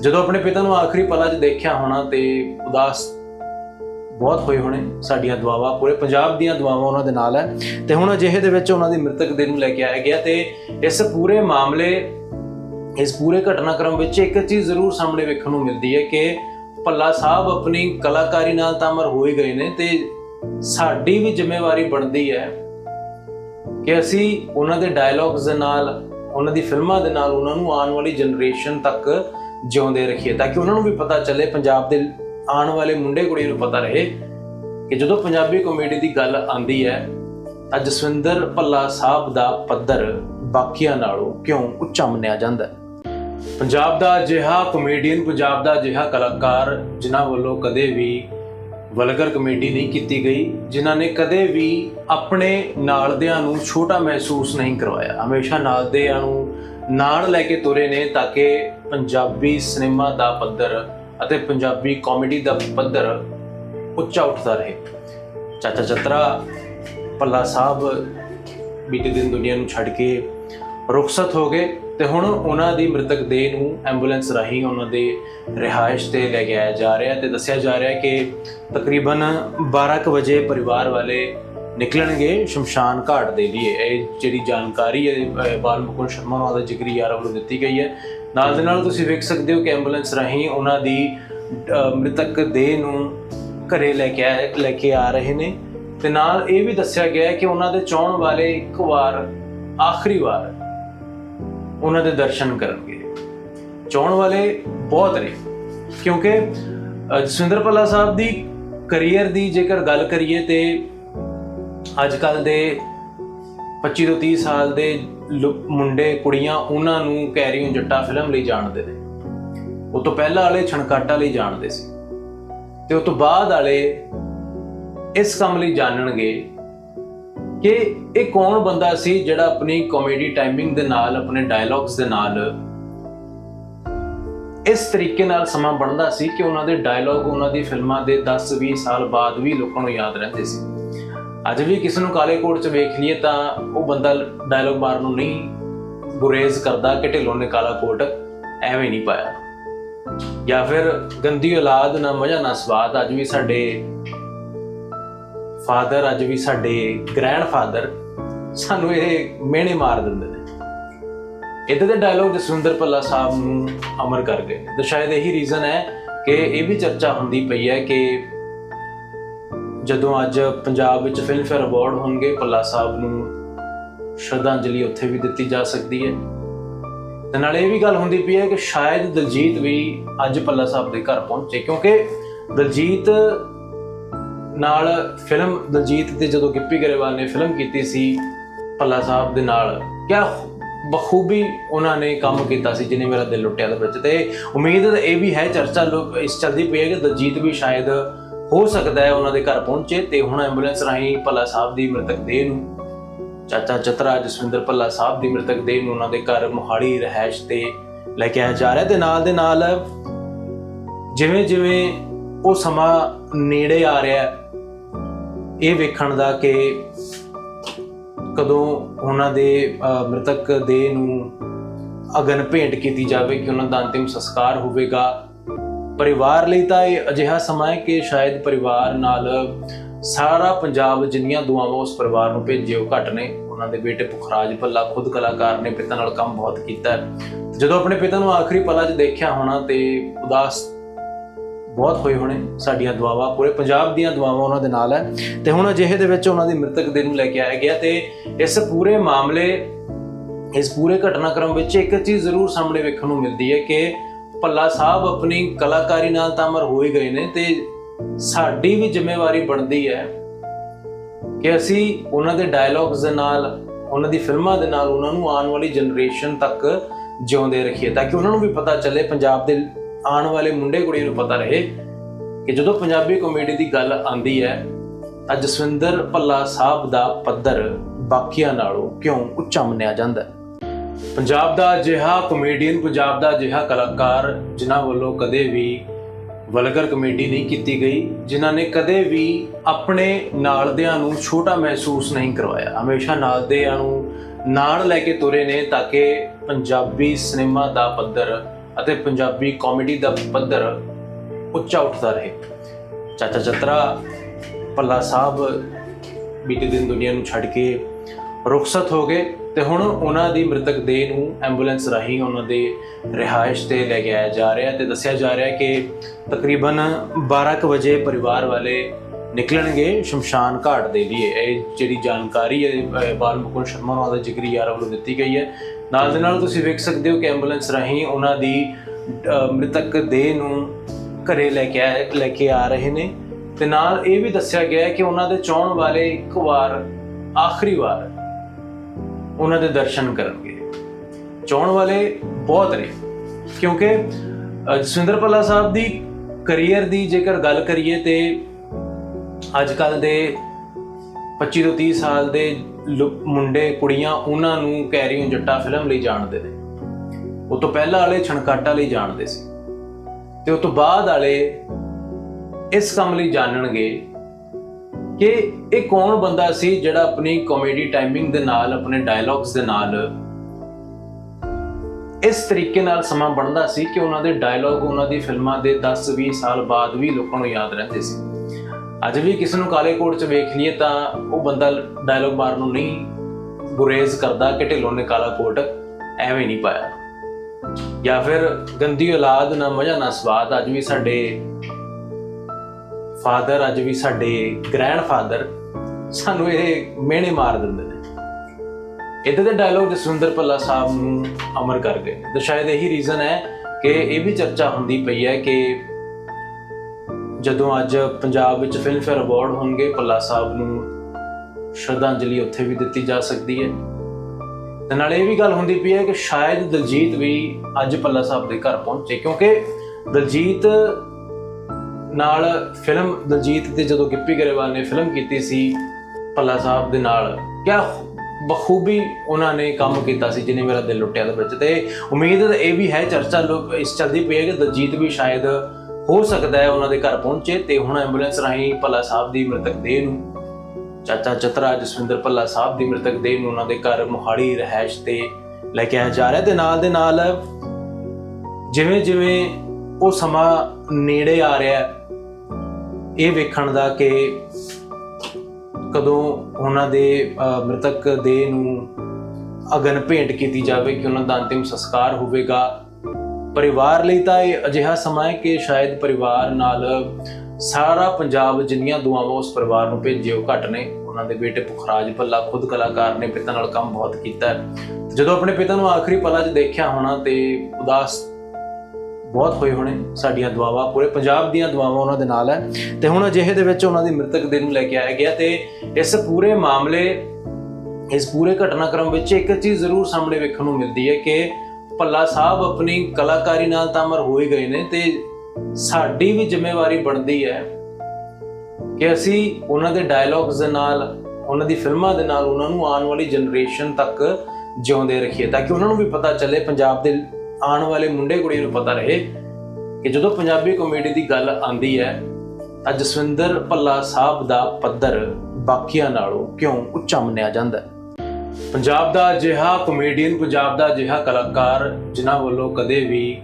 Speaker 1: ਜਦੋਂ ਆਪਣੇ ਪਿਤਾ ਨੂੰ ਆਖਰੀ ਪਲਾਂ 'ਚ ਦੇਖਿਆ ਹੋਣਾ ਤੇ ਉਦਾਸ ਬਹੁਤ ਹੋਏ ਹੋਣੇ, ਸਾਡੀਆਂ ਦੁਆਵਾਂ, ਪੂਰੇ ਪੰਜਾਬ ਦੀਆਂ ਦੁਆਵਾਂ ਉਹਨਾਂ ਦੇ ਨਾਲ ਹੈ। ਤੇ ਹੁਣ ਅਜਿਹੇ ਦੇ ਵਿੱਚ ਉਹਨਾਂ ਦੀ ਮ੍ਰਿਤਕ ਦੇ ਨੂੰ ਲੈ ਕੇ ਆਇਆ ਗਿਆ ਤੇ ਇਸ ਪੂਰੇ ਮਾਮਲੇ, ਇਸ ਪੂਰੇ ਘਟਨਾਕ੍ਰਮ ਵਿੱਚ ਇੱਕ ਚੀਜ਼ ਜ਼ਰੂਰ ਸਾਹਮਣੇ ਵੇਖਣ ਨੂੰ ਮਿਲਦੀ ਹੈ ਕਿ ਭੱਲਾ ਸਾਹਿਬ ਆਪਣੀ ਕਲਾਕਾਰੀ ਨਾਲ ਤਾਂ ਅਮਰ ਹੋ ਹੀ ਗਏ ਨੇ ਤੇ ਸਾਡੀ ਵੀ ਜ਼ਿੰਮੇਵਾਰੀ ਬਣਦੀ ਹੈ ਕਿ ਅਸੀਂ ਉਹਨਾਂ ਦੇ ਡਾਇਲੌਗਸ ਦੇ ਨਾਲ, ਉਹਨਾਂ ਦੀ ਫਿਲਮਾਂ ਦੇ ਨਾਲ ਉਹਨਾਂ ਨੂੰ ਆਉਣ ਵਾਲੀ ਜਨਰੇਸ਼ਨ ਤੱਕ ਜਿਉਂਦੇ ਰੱਖੀਏ, ਤਾਂ ਕਿ ਉਹਨਾਂ ਨੂੰ ਵੀ ਪਤਾ ਚੱਲੇ ਪੰਜਾਬ ਦੇ ਆਉਣ ਵਾਲੇ ਮੁੰਡੇ ਕੁੜੀ ਨੂੰ ਪਤਾ ਰਹੇ ਕਿ ਜਦੋਂ ਪੰਜਾਬੀ ਕਾਮੇਡੀ ਦੀ ਗੱਲ ਆਂਦੀ ਹੈ, ਤਾਂ ਜਸਵਿੰਦਰ ਭੱਲਾ ਸਾਹਿਬ ਦਾ ਪੱਧਰ ਬਾਕੀਆਂ ਨਾਲੋਂ ਕਿਉਂ ਉੱਚਾ ਮੰਨਿਆ ਜਾਂਦਾ ਹੈ? ਪੰਜਾਬ ਦਾ ਅਜਿਹਾ ਕਮੇਡੀਅਨ ਪੰਜਾਬ ਦਾ ਅਜਿਹਾ ਕਲਾਕਾਰ, ਜਿਨ੍ਹਾਂ ਵੱਲੋਂ ਕਦੇ ਵੀ ਵਲਗਰ ਕਮੇਡੀ ਨਹੀਂ ਕੀਤੀ ਗਈ, ਜਿਨ੍ਹਾਂ ਨੇ ਕਦੇ ਵੀ ਆਪਣੇ ਨਾਲਦਿਆਂ ਨੂੰ ਛੋਟਾ ਮਹਿਸੂਸ ਨਹੀਂ ਕਰਵਾਇਆ। ਹਮੇਸ਼ਾ ਨਾਲਦਿਆਂ ਨੂੰ ਨਾਲ ਲੈ ਕੇ ਤੁਰੇ ਨੇ ਤਾਂ ਕਿ ਪੰਜਾਬੀ ਸਿਨੇਮਾ ਦਾ ਪੱਧਰ ਅਤੇ ਪੰਜਾਬੀ ਕਾਮੇਡੀ ਦਾ ਪੱਧਰ ਉੱਚਾ ਉੱਠਦਾ ਰਹੇ। ਚਾਚਾ ਚਤਰਾ ਭੱਲਾ ਸਾਹਿਬ ਬੀਤੇ ਦਿਨ ਦੁਨੀਆ ਨੂੰ ਛੱਡ ਕੇ ਰੁਖਸਤ ਹੋ ਗਏ ਤੇ ਹੁਣ ਉਹਨਾਂ ਦੀ ਮ੍ਰਿਤਕ ਦੇਹ ਨੂੰ ਐਂਬੂਲੈਂਸ ਰਾਹੀਂ ਉਹਨਾਂ ਦੇ ਰਿਹਾਇਸ਼ ਤੇ ਲੈ ਗਿਆ ਜਾ ਰਿਹਾ ਤੇ ਦੱਸਿਆ ਜਾ ਰਿਹਾ ਕਿ ਤਕਰੀਬਨ 12 ਕੁ ਵਜੇ ਪਰਿਵਾਰ ਵਾਲੇ ਨਿਕਲਣਗੇ ਸ਼ਮਸ਼ਾਨ ਘਾਟ ਦੇ ਲਈ ਇਹ ਜਿਹੜੀ ਜਾਣਕਾਰੀ ਹੈ ਬਾਲ ਮੁਕੁਲ ਸ਼ਰਮਾ ਉਹਨਾਂ ਦਾ ਜਿਗਰੀ ਯਾਰ ਵੱਲੋਂ ਦਿੱਤੀ ਗਈ ਹੈ। ਨਾਲ ਦੇ ਨਾਲ ਤੁਸੀਂ ਵੇਖ ਸਕਦੇ ਹੋ ਕਿ ਐਂਬੂਲੈਂਸ ਰਾਹੀਂ ਉਹਨਾਂ ਦੀ ਮ੍ਰਿਤਕ ਦੇਹ ਨੂੰ ਘਰੇ ਲੈ ਕੇ ਲੈ ਕੇ ਆ ਰਹੇ ਨੇ। ਤੇ ਨਾਲ ਇਹ ਵੀ ਦੱਸਿਆ ਗਿਆ ਹੈ ਕਿ ਉਹਨਾਂ ਦੇ ਚਾਹਣ ਵਾਲੇ ਇੱਕ ਵਾਰ ਆਖਰੀ ਵਾਰ ਉਹਨਾਂ ਦੇ ਦਰਸ਼ਨ ਕਰਨਗੇ। ਚਾਹਣ ਵਾਲੇ ਬਹੁਤ ਨੇ ਕਿਉਂਕਿ ਅਹ, ਜਸਵਿੰਦਰ ਭੱਲਾ ਸਾਹਿਬ ਦੀ ਕੈਰੀਅਰ ਦੀ ਜੇਕਰ ਗੱਲ ਕਰੀਏ ਤੇ ਅੱਜ ਕੱਲ ਦੇ 25 ਤੋਂ 30 ਸਾਲ ਦੇ ਮੁੰਡੇ, ਕੁੜੀਆਂ ਉਹਨਾਂ ਨੂੰ ਕੈਰੀਓਨ ਜੱਟਾ ਫਿਲਮ ਲਈ ਜਾਣਦੇ ਨੇ। ਉਹ ਤੋਂ ਪਹਿਲਾਂ ਵਾਲੇ ਛਣਕਾਟਾ ਲਈ ਜਾਣਦੇ ਸੀ। ਤੇ ਉਸ ਤੋਂ ਬਾਅਦ ਵਾਲੇ ਇਸ ਕੰਮ ਲਈ ਜਾਣਨਗੇ ਕਿ ਇਹ ਕੌਣ ਬੰਦਾ ਸੀ ਜਿਹੜਾ ਆਪਣੀ ਕਾਮੇਡੀ ਟਾਈਮਿੰਗ ਦੇ ਨਾਲ, ਆਪਣੇ ਡਾਇਲੌਗਸ ਦੇ ਨਾਲ ਇਸ ਤਰੀਕੇ ਨਾਲ ਸਮਾਂ ਬਣਦਾ ਸੀ ਕਿ ਉਹਨਾਂ ਦੇ ਡਾਇਲੌਗ ਉਹਨਾਂ ਦੀ ਫਿਲਮਾਂ ਦੇ 10-20 ਸਾਲ ਬਾਅਦ ਵੀ ਲੋਕਾਂ ਨੂੰ ਯਾਦ ਰਹਿੰਦੇ ਸੀ। ਅੱਜ ਵੀ ਕਿਸੇ ਨੂੰ ਕਾਲੇ ਕੋਟ 'ਚ ਵੇਖ ਲਈਏ ਤਾਂ ਉਹ ਬੰਦਾ ਡਾਇਲੌਗ ਮਾਰਨ ਨੂੰ ਨਹੀਂ ਗੁਰੇਜ਼ ਕਰਦਾ ਕਿ ਢਿੱਲੋਂ ਨੇ ਕਾਲਾ ਕੋਟ ਐਵੇਂ ਨਹੀਂ ਪਾਇਆ। ਜਾਂ ਫਿਰ ਗੰਦੀ ਔਲਾਦ ਨਾ ਮਜ਼ਾ ਨਾ ਸਵਾਦ, ਅੱਜ ਵੀ ਸਾਡੇ ਫਾਦਰ ਅੱਜ ਵੀ ਸਾਡੇ ਗ੍ਰੈਂਡ ਫਾਦਰ ਸਾਨੂੰ ਇਹ ਮਿਹਣੇ ਮਾਰ ਦਿੰਦੇ ਨੇ। ਇਦਾਂ ਦੇ ਡਾਇਲੌਗ ਜਸਵਿੰਦਰ ਭੱਲਾ ਸਾਹਿਬ ਨੂੰ ਅਮਰ ਕਰ ਗਏ ਤੇ ਸ਼ਾਇਦ ਇਹੀ ਰੀਜ਼ਨ ਹੈ ਕਿ ਇਹ ਵੀ ਚਰਚਾ ਹੁੰਦੀ ਪਈ ਹੈ ਕਿ ਜਦੋਂ ਅੱਜ ਪੰਜਾਬ ਵਿੱਚ ਫਿਲਮਫੇਅਰ ਅਵਾਰਡ ਹੋਣਗੇ, ਭੱਲਾ ਸਾਹਿਬ ਨੂੰ ਸ਼ਰਧਾਂਜਲੀ ਉੱਥੇ ਵੀ ਦਿੱਤੀ ਜਾ ਸਕਦੀ ਹੈ। ਤੇ ਨਾਲ ਇਹ ਵੀ ਗੱਲ ਹੁੰਦੀ ਪਈ ਹੈ ਕਿ ਸ਼ਾਇਦ ਦਲਜੀਤ ਵੀ ਅੱਜ ਭੱਲਾ ਸਾਹਿਬ ਦੇ ਘਰ ਪਹੁੰਚੇ, ਕਿਉਂਕਿ ਦਲਜੀਤ ਨਾਲ ਫਿਲਮ ਦਲਜੀਤ ਤੇ ਜਦੋਂ ਗਿੱਪੀ ਗਰੇਵਾਲ ਨੇ ਫਿਲਮ ਕੀਤੀ ਸੀ ਭੱਲਾ ਸਾਹਿਬ ਦੇ ਨਾਲ, ਕਿਆ ਬਖੂਬੀ ਉਹਨਾਂ ਨੇ ਕੰਮ ਕੀਤਾ ਸੀ ਜਿਹਨੇ ਮੇਰਾ ਦਿਲ ਲੁੱਟਿਆ ਦੇ ਵਿੱਚ। ਤੇ ਉਮੀਦ ਇਹ ਵੀ ਹੈ, ਚਰਚਾ ਲੋਕ ਇਸ ਚੱਲਦੀ ਪਈ ਹੈ ਕਿ ਦਲਜੀਤ ਵੀ ਸ਼ਾਇਦ ਹੋ ਸਕਦਾ ਹੈ ਉਹਨਾਂ ਦੇ ਘਰ ਪਹੁੰਚੇ ਤੇ ਹੁਣ ਐਂਬੂਲੈਂਸ ਰਾਹੀਂ ਭੱਲਾ ਸਾਹਿਬ ਦੀ ਮ੍ਰਿਤਕ ਦੇਹ ਨੂੰ, ਚਾਚਾ ਚਤਰਾ ਜਸਵਿੰਦਰ ਭੱਲਾ ਸਾਹਿਬ ਦੀ ਮ੍ਰਿਤਕ ਦੇਹ ਨੂੰ ਉਹਨਾਂ ਦੇ ਘਰ ਮੁਹਾੜੀ ਰਹਿائش ਤੇ ਲੈ ਕੇ ਆਇਆ ਜਾ ਰਿਹਾ ਤੇ ਨਾਲ ਦੇ ਨਾਲ ਜਿਵੇਂ ਜਿਵੇਂ ਉਹ ਸਮਾਂ ਨੇੜੇ ਆ ਰਿਹਾ ਇਹ ਵੇਖਣ ਦਾ ਕਿ ਕਦੋਂ ਉਹਨਾਂ ਦੇ ਮ੍ਰਿਤਕ ਦੇਹ ਨੂੰ ਅਗਨ ਭੇਂਟ ਕੀਤੀ ਜਾਵੇ ਕਿ ਉਹਨਾਂ ਦਾ ਅੰਤਿਮ ਸੰਸਕਾਰ ਹੋਵੇਗਾ। ਪਰਿਵਾਰ ਲਈ ਤਾਂ ਇਹ ਅਜਿਹਾ ਸਮਾਂ ਹੈ ਕਿ ਸ਼ਾਇਦ ਪਰਿਵਾਰ ਨਾਲ ਸਾਰਾ ਪੰਜਾਬ ਜਿੰਨੀਆਂ ਦੁਆਵਾਂ ਉਸ ਪਰਿਵਾਰ ਨੂੰ ਭੇਜੇ ਉਹ ਘੱਟ ਨੇ। ਉਹਨਾਂ ਦੇ ਬੇਟੇ ਪੁਖਰਾਜ ਭੱਲਾ ਖੁਦ ਕਲਾਕਾਰ ਨੇ, ਪਿਤਾ ਨਾਲ ਕੰਮ ਬਹੁਤ ਕੀਤਾ ਜਦੋਂ ਆਪਣੇ ਪਿਤਾ ਨੂੰ ਆਖਰੀ ਪਲਾਂ 'ਚ ਦੇਖਿਆ ਹੋਣਾ ਤੇ ਉਦਾਸ ਬਹੁਤ ਹੋਏ ਹੋਣੇ, ਸਾਡੀਆਂ ਦੁਆਵਾਂ, ਪੂਰੇ ਪੰਜਾਬ ਦੀਆਂ ਦੁਆਵਾਂ ਉਹਨਾਂ ਦੇ ਨਾਲ ਹੈ। ਤੇ ਹੁਣ ਅਜਿਹੇ ਦੇ ਵਿੱਚ ਉਹਨਾਂ ਦੀ ਮ੍ਰਿਤਕ ਦੇ ਨੂੰ ਲੈ ਕੇ ਆਇਆ ਗਿਆ ਤੇ ਇਸ ਪੂਰੇ ਮਾਮਲੇ, ਇਸ ਪੂਰੇ ਘਟਨਾਕ੍ਰਮ ਵਿੱਚ ਇੱਕ ਚੀਜ਼ ਜ਼ਰੂਰ ਸਾਹਮਣੇ ਵੇਖਣ ਨੂੰ ਮਿਲਦੀ ਹੈ ਕਿ ਭੱਲਾ ਸਾਹਿਬ ਆਪਣੀ ਕਲਾਕਾਰੀ ਨਾਲ ਤਾਂ ਅਮਰ ਹੋ ਹੀ ਗਏ ਨੇ ਤੇ ਸਾਡੀ ਵੀ ਜ਼ਿੰਮੇਵਾਰੀ ਬਣਦੀ ਹੈ ਕਿ ਅਸੀਂ ਉਹਨਾਂ ਦੇ ਡਾਇਲੌਗਸ ਦੇ ਨਾਲ, ਉਹਨਾਂ ਦੀ ਫਿਲਮਾਂ ਦੇ ਨਾਲ, ਉਹਨਾਂ ਨੂੰ ਆਉਣ ਵਾਲੀ ਜਨਰੇਸ਼ਨ ਤੱਕ ਜਿਉਂਦੇ ਰੱਖੀਏ ਤਾਂ ਕਿ ਉਹਨਾਂ ਨੂੰ ਵੀ ਪਤਾ ਚੱਲੇ, ਪੰਜਾਬ ਦੇ ਆਉਣ ਵਾਲੇ ਮੁੰਡੇ ਕੁੜੀਆਂ ਨੂੰ ਪਤਾ ਰਹੇ ਕਿ ਜਦੋਂ ਪੰਜਾਬੀ ਕਾਮੇਡੀ ਦੀ ਗੱਲ ਆਂਦੀ ਹੈ, ਤਾਂ ਜਸਵਿੰਦਰ ਭੱਲਾ ਸਾਹਿਬ ਦਾ ਪੱਧਰ ਬਾਕੀਆਂ ਨਾਲੋਂ ਕਿਉਂ ਉੱਚਾ ਮੰਨਿਆ ਜਾਂਦਾ ਹੈ? ਪੰਜਾਬ ਦਾ ਅਜਿਹਾ ਕਮੇਡੀਅਨ ਪੰਜਾਬ ਦਾ ਅਜਿਹਾ ਕਲਾਕਾਰ, ਜਿਨ੍ਹਾਂ ਵੱਲੋਂ ਕਦੇ ਵੀ ਵਲਗਰ ਕਮੇਡੀ ਨਹੀਂ ਕੀਤੀ ਗਈ, ਜਿਨ੍ਹਾਂ ਨੇ ਕਦੇ ਵੀ ਆਪਣੇ ਨਾਲਦਿਆਂ ਨੂੰ ਛੋਟਾ ਮਹਿਸੂਸ ਨਹੀਂ ਕਰਵਾਇਆ। ਹਮੇਸ਼ਾ ਨਾਲਦਿਆਂ ਨੂੰ ਨਾਲ ਲੈ ਕੇ ਤੁਰੇ ਨੇ ਤਾਂ ਕਿ ਪੰਜਾਬੀ ਸਿਨੇਮਾ ਦਾ ਪੱਧਰ ਅਤੇ ਪੰਜਾਬੀ ਕਾਮੇਡੀ ਦਾ ਪੱਧਰ ਉੱਚਾ ਉੱਠਦਾ ਰਹੇ। ਚਾਚਾ ਚਤਰਾ ਭੱਲਾ ਸਾਹਿਬ ਬੀਤੇ ਦਿਨ ਦੁਨੀਆ ਨੂੰ ਛੱਡ ਕੇ ਰੁਖਸਤ ਹੋ ਗਏ ਤੇ ਹੁਣ ਉਹਨਾਂ ਦੀ ਮ੍ਰਿਤਕ ਦੇਹ ਨੂੰ ਐਂਬੂਲੈਂਸ ਰਾਹੀਂ ਉਹਨਾਂ ਦੇ ਰਿਹਾਇਸ਼ ਤੇ ਲੈ ਕੇ ਆਇਆ ਜਾ ਰਿਹਾ ਤੇ ਦੱਸਿਆ ਜਾ ਰਿਹਾ ਕਿ ਤਕਰੀਬਨ 12 ਕੁ ਵਜੇ ਪਰਿਵਾਰ ਵਾਲੇ ਨਿਕਲਣਗੇ ਸ਼ਮਸ਼ਾਨ ਘਾਟ ਦੇ ਲਈ ਇਹ ਜਿਹੜੀ ਜਾਣਕਾਰੀ ਹੈ ਅਹ, ਬਾਲ ਮੁਕੁੰਦ ਸ਼ਰਮਾ ਉਹਨਾਂ ਦਾ ਜਿਗਰੀ ਯਾਰ ਵੱਲੋਂ ਦਿੱਤੀ ਗਈ ਹੈ। ਨਾਲ ਦੇ ਨਾਲ ਤੁਸੀਂ ਵੇਖ ਸਕਦੇ ਹੋ ਕਿ ਐਂਬੂਲੈਂਸ ਰਾਹੀਂ ਉਹਨਾਂ ਦੀ ਮ੍ਰਿਤਕ ਦੇਹ ਨੂੰ ਘਰੇ ਲੈ ਕੇ ਆ ਲੈ ਕੇ ਆ ਰਹੇ ਨੇ। ਤੇ ਨਾਲ ਇਹ ਵੀ ਦੱਸਿਆ ਗਿਆ ਹੈ ਕਿ ਉਹਨਾਂ ਦੇ ਚਾਹਣ ਵਾਲੇ ਇੱਕ ਵਾਰ ਆਖਰੀ ਵਾਰ ਉਹਨਾਂ ਦੇ ਦਰਸ਼ਨ ਕਰਨਗੇ। ਚਾਹਣ ਵਾਲੇ ਬਹੁਤ ਨੇ ਕਿਉਂਕਿ ਅਹ, ਜਸਵਿੰਦਰ ਭੱਲਾ ਸਾਹਿਬ ਦੀ ਕੈਰੀਅਰ ਦੀ ਜੇਕਰ ਗੱਲ ਕਰੀਏ ਤੇ ਅੱਜ ਕੱਲ ਦੇ 25 ਤੋਂ 30 ਸਾਲ ਦੇ ਮੁੰਡੇ ਕੁੜੀਆਂ ਉਹਨਾਂ ਨੂੰ ਕੈਰੀਓ ਜੱਟਾ ਫਿਲਮ ਲਈ ਜਾਣਦੇ ਨੇ। ਉਹ ਤੋਂ ਪਹਿਲਾਂ ਵਾਲੇ ਛਣਕਾਟਾ ਲਈ ਜਾਣਦੇ ਸੀ। ਤੇ ਉਹ ਤੋਂ ਬਾਅਦ ਵਾਲੇ ਇਸ ਕੰਮ ਲਈ ਜਾਣਨਗੇ ਕਿ ਇਹ ਕੌਣ ਬੰਦਾ ਸੀ ਜਿਹੜਾ ਆਪਣੀ ਕਾਮੇਡੀ ਟਾਈਮਿੰਗ ਦੇ ਨਾਲ, ਆਪਣੇ ਡਾਇਲੌਗਸ ਦੇ ਨਾਲ ਇਸ ਤਰੀਕੇ ਨਾਲ ਸਮਾਂ ਬਣਦਾ ਸੀ ਕਿ ਉਹਨਾਂ ਦੇ ਡਾਇਲੌਗ ਉਹਨਾਂ ਦੀ ਫਿਲਮਾਂ ਦੇ 10-20 ਸਾਲ ਬਾਅਦ ਵੀ ਲੋਕਾਂ ਨੂੰ ਯਾਦ ਰਹਿੰਦੇ ਸੀ। ਅੱਜ ਵੀ ਕਿਸੇ ਨੂੰ ਕਾਲੇ ਕੋਟ 'ਚ ਵੇਖ ਲਈਏ ਤਾਂ ਉਹ ਬੰਦਾ ਡਾਇਲੌਗ ਮਾਰਨ ਨੂੰ ਨਹੀਂ ਗੁਰੇਜ਼ ਕਰਦਾ ਕਿ ਢਿੱਲੋਂ ਨੇ ਕਾਲਾ ਕੋਟ ਐਵੇਂ ਨਹੀਂ ਪਾਇਆ। ਜਾਂ ਫਿਰ ਗੰਦੀ ਔਲਾਦ ਨਾ ਮਜ਼ਾ ਨਾ ਸਵਾਦ, ਅੱਜ ਵੀ ਸਾਡੇ ਫਾਦਰ ਅੱਜ ਵੀ ਸਾਡੇ ਗ੍ਰੈਂਡ ਫਾਦਰ ਸਾਨੂੰ ਇਹ ਮਿਹਣੇ ਮਾਰ ਦਿੰਦੇ ਨੇ। ਇਦਾਂ ਦੇ ਡਾਇਲੋਗ ਜਸਵਿੰਦਰ ਭੱਲਾ ਸਾਹਿਬ ਨੂੰ ਅਮਰ ਕਰ ਗਏ ਤੇ ਸ਼ਾਇਦ ਇਹੀ ਰੀਜ਼ਨ ਹੈ ਕਿ ਇਹ ਵੀ ਚਰਚਾ ਹੁੰਦੀ ਪਈ ਹੈ ਕਿ ਜਦੋਂ ਅੱਜ ਪੰਜਾਬ ਵਿੱਚ ਫਿਲਮ ਫੇਅਰ ਅਵਾਰਡ ਹੋਣਗੇ, ਭੱਲਾ ਸਾਹਿਬ ਨੂੰ ਸ਼ਰਧਾਂਜਲੀ ਉੱਥੇ ਵੀ ਦਿੱਤੀ ਜਾ ਸਕਦੀ ਹੈ। ਤੇ ਨਾਲ ਇਹ ਵੀ ਗੱਲ ਹੁੰਦੀ ਪਈ ਹੈ ਕਿ ਸ਼ਾਇਦ ਦਲਜੀਤ ਵੀ ਅੱਜ ਪੱਲਾ ਸਾਹਿਬ ਦੇ ਘਰ ਪਹੁੰਚੇ, ਕਿਉਂਕਿ ਦਲਜੀਤ ਨਾਲ ਫਿਲਮ ਦਲਜੀਤ ਤੇ ਜਦੋਂ ਗਿੱਪੀ ਗਰੇਵਾਲ ਨੇ ਫਿਲਮ ਕੀਤੀ ਸੀ, ਭੱਲਾ ਸਾਹਿਬ ਦੇ ਨਾਲ, ਕਿਆ ਬਖੂਬੀ ਉਹਨਾਂ ਨੇ ਕੰਮ ਕੀਤਾ ਸੀ, ਜਿਨੇ ਮੇਰਾ ਦਿਲ ਲੁੱਟਿਆ ਦੇ ਵਿੱਚ। ਤੇ ਉਮੀਦ ਇਹ ਵੀ ਹੈ ਚਰਚਾ ਲੋਕ ਇਸ ਚੱਲਦੀ ਪਈ ਹੈ ਕਿ ਦਲਜੀਤ ਵੀ ਸ਼ਾਇਦ ਹੋ ਸਕਦਾ ਹੈ ਉਹਨਾਂ ਦੇ ਘਰ ਪਹੁੰਚੇ ਤੇ ਹੁਣ ਐਂਬੂਲੈਂਸ ਰਾਹੀਂ ਭੱਲਾ ਸਾਹਿਬ ਦੀ ਮ੍ਰਿਤਕ ਦੇਹ ਨੂੰ, ਚਾਚਾ ਚਤਰਾ ਜਸਵਿੰਦਰ ਭੱਲਾ ਸਾਹਿਬ ਦੀ ਮ੍ਰਿਤਕ ਦੇਹ ਨੂੰ ਉਹਨਾਂ ਦੇ ਘਰ ਮੁਹਾੜੀ ਰਹਿائش ਤੇ ਲੈ ਕੇ ਆਇਆ ਜਾ ਰਿਹਾ ਤੇ ਨਾਲ ਦੇ ਨਾਲ ਜਿਵੇਂ ਜਿਵੇਂ ਉਹ ਸਮਾਂ ਨੇੜੇ ਆ ਰਿਹਾ ਹੈ ਇਹ ਵੇਖਣ ਦਾ ਕਿ ਕਦੋਂ ਉਹਨਾਂ ਦੇ ਮ੍ਰਿਤਕ ਦੇਹ ਨੂੰ ਅਗਨ ਭੇਂਟ ਕੀਤੀ ਜਾਵੇ ਕਿ ਉਹਨਾਂ ਦਾ ਅੰਤਿਮ ਸੰਸਕਾਰ ਹੋਵੇਗਾ। ਪਰਿਵਾਰ ਲਈ ਤਾਂ ਇਹ ਅਜਿਹਾ ਸਮਾਂ ਹੈ ਕਿ ਸ਼ਾਇਦ ਪਰਿਵਾਰ ਨਾਲ ਸਾਰਾ ਪੰਜਾਬ ਜਿੰਨੀਆਂ ਦੁਆਵਾਂ ਉਸ ਪਰਿਵਾਰ ਨੂੰ ਭੇਜੇ ਉਹ ਘੱਟ ਨੇ। ਉਹਨਾਂ ਦੇ ਬੇਟੇ ਪੁਖਰਾਜ ਭੱਲਾ ਖੁਦ ਕਲਾਕਾਰ ਨੇ ਪਿਤਾ ਨਾਲ ਕੰਮ ਬਹੁਤ ਕੀਤਾ। ਜਦੋਂ ਆਪਣੇ ਪਿਤਾ ਨੂੰ ਆਖਰੀ ਪਲਾਂ 'ਚ ਦੇਖਿਆ ਹੋਣਾ ਤੇ ਉਦਾਸ ਬਹੁਤ ਹੋਏ ਹੋਣੇ, ਸਾਡੀਆਂ ਦੁਆਵਾਂ, ਪੂਰੇ ਪੰਜਾਬ ਦੀਆਂ ਦੁਆਵਾਂ ਉਹਨਾਂ ਦੇ ਨਾਲ ਹੈ। ਤੇ ਹੁਣ ਅਜਿਹੇ ਦੇ ਵਿੱਚ ਉਹਨਾਂ ਦੀ ਮ੍ਰਿਤਕ ਦੇਹ ਨੂੰ ਲੈ ਕੇ ਆਇਆ ਗਿਆ ਤੇ ਇਸ ਪੂਰੇ ਮਾਮਲੇ, ਇਸ ਪੂਰੇ ਘਟਨਾਕ੍ਰਮ ਵਿੱਚ ਇੱਕ ਚੀਜ਼ ਜ਼ਰੂਰ ਸਾਹਮਣੇ ਵੇਖਣ ਨੂੰ ਮਿਲਦੀ ਹੈ ਕਿ ਭੱਲਾ ਸਾਹਿਬ ਆਪਣੀ ਕਲਾਕਾਰੀ ਨਾਲ ਤਾਂ ਮਰ ਹੋ ਹੀ ਗਏ ਨੇ ਤੇ ਸਾਡੀ ਵੀ ਜ਼ਿੰਮੇਵਾਰੀ ਬਣਦੀ ਹੈ ਕਿ ਅਸੀਂ ਉਹਨਾਂ ਦੇ ਡਾਇਲੌਗਸ ਦੇ ਨਾਲ, ਉਹਨਾਂ ਦੀ ਫਿਲਮਾਂ ਦੇ ਨਾਲ ਉਹਨਾਂ ਨੂੰ ਆਉਣ ਵਾਲੀ ਜਨਰੇਸ਼ਨ ਤੱਕ ਜਿਉਂਦੇ ਰੱਖੀਏ, ਤਾਂ ਕਿ ਉਹਨਾਂ ਨੂੰ ਵੀ ਪਤਾ ਚੱਲੇ ਪੰਜਾਬ ਦੇ ਆਉਣ ਵਾਲੇ ਮੁੰਡੇ ਕੁੜੀਆਂ ਨੂੰ ਪਤਾ ਰਹੇ ਕਿ ਜਦੋਂ ਪੰਜਾਬੀ ਕਾਮੇਡੀ ਦੀ ਗੱਲ ਆਂਦੀ ਹੈ, ਤਾਂ ਜਸਵਿੰਦਰ ਭੱਲਾ ਸਾਹਿਬ ਦਾ ਪੱਧਰ ਬਾਕੀਆਂ ਨਾਲੋਂ ਕਿਉਂ ਉੱਚਾ ਮੰਨਿਆ ਜਾਂਦਾ ਪੰਜਾਬ ਦਾ ਅਜਿਹਾ ਕਮੇਡੀਅਨ ਪੰਜਾਬ ਦਾ ਅਜਿਹਾ ਕਲਾਕਾਰ, ਜਿਨ੍ਹਾਂ ਵੱਲੋਂ ਕਦੇ ਵੀ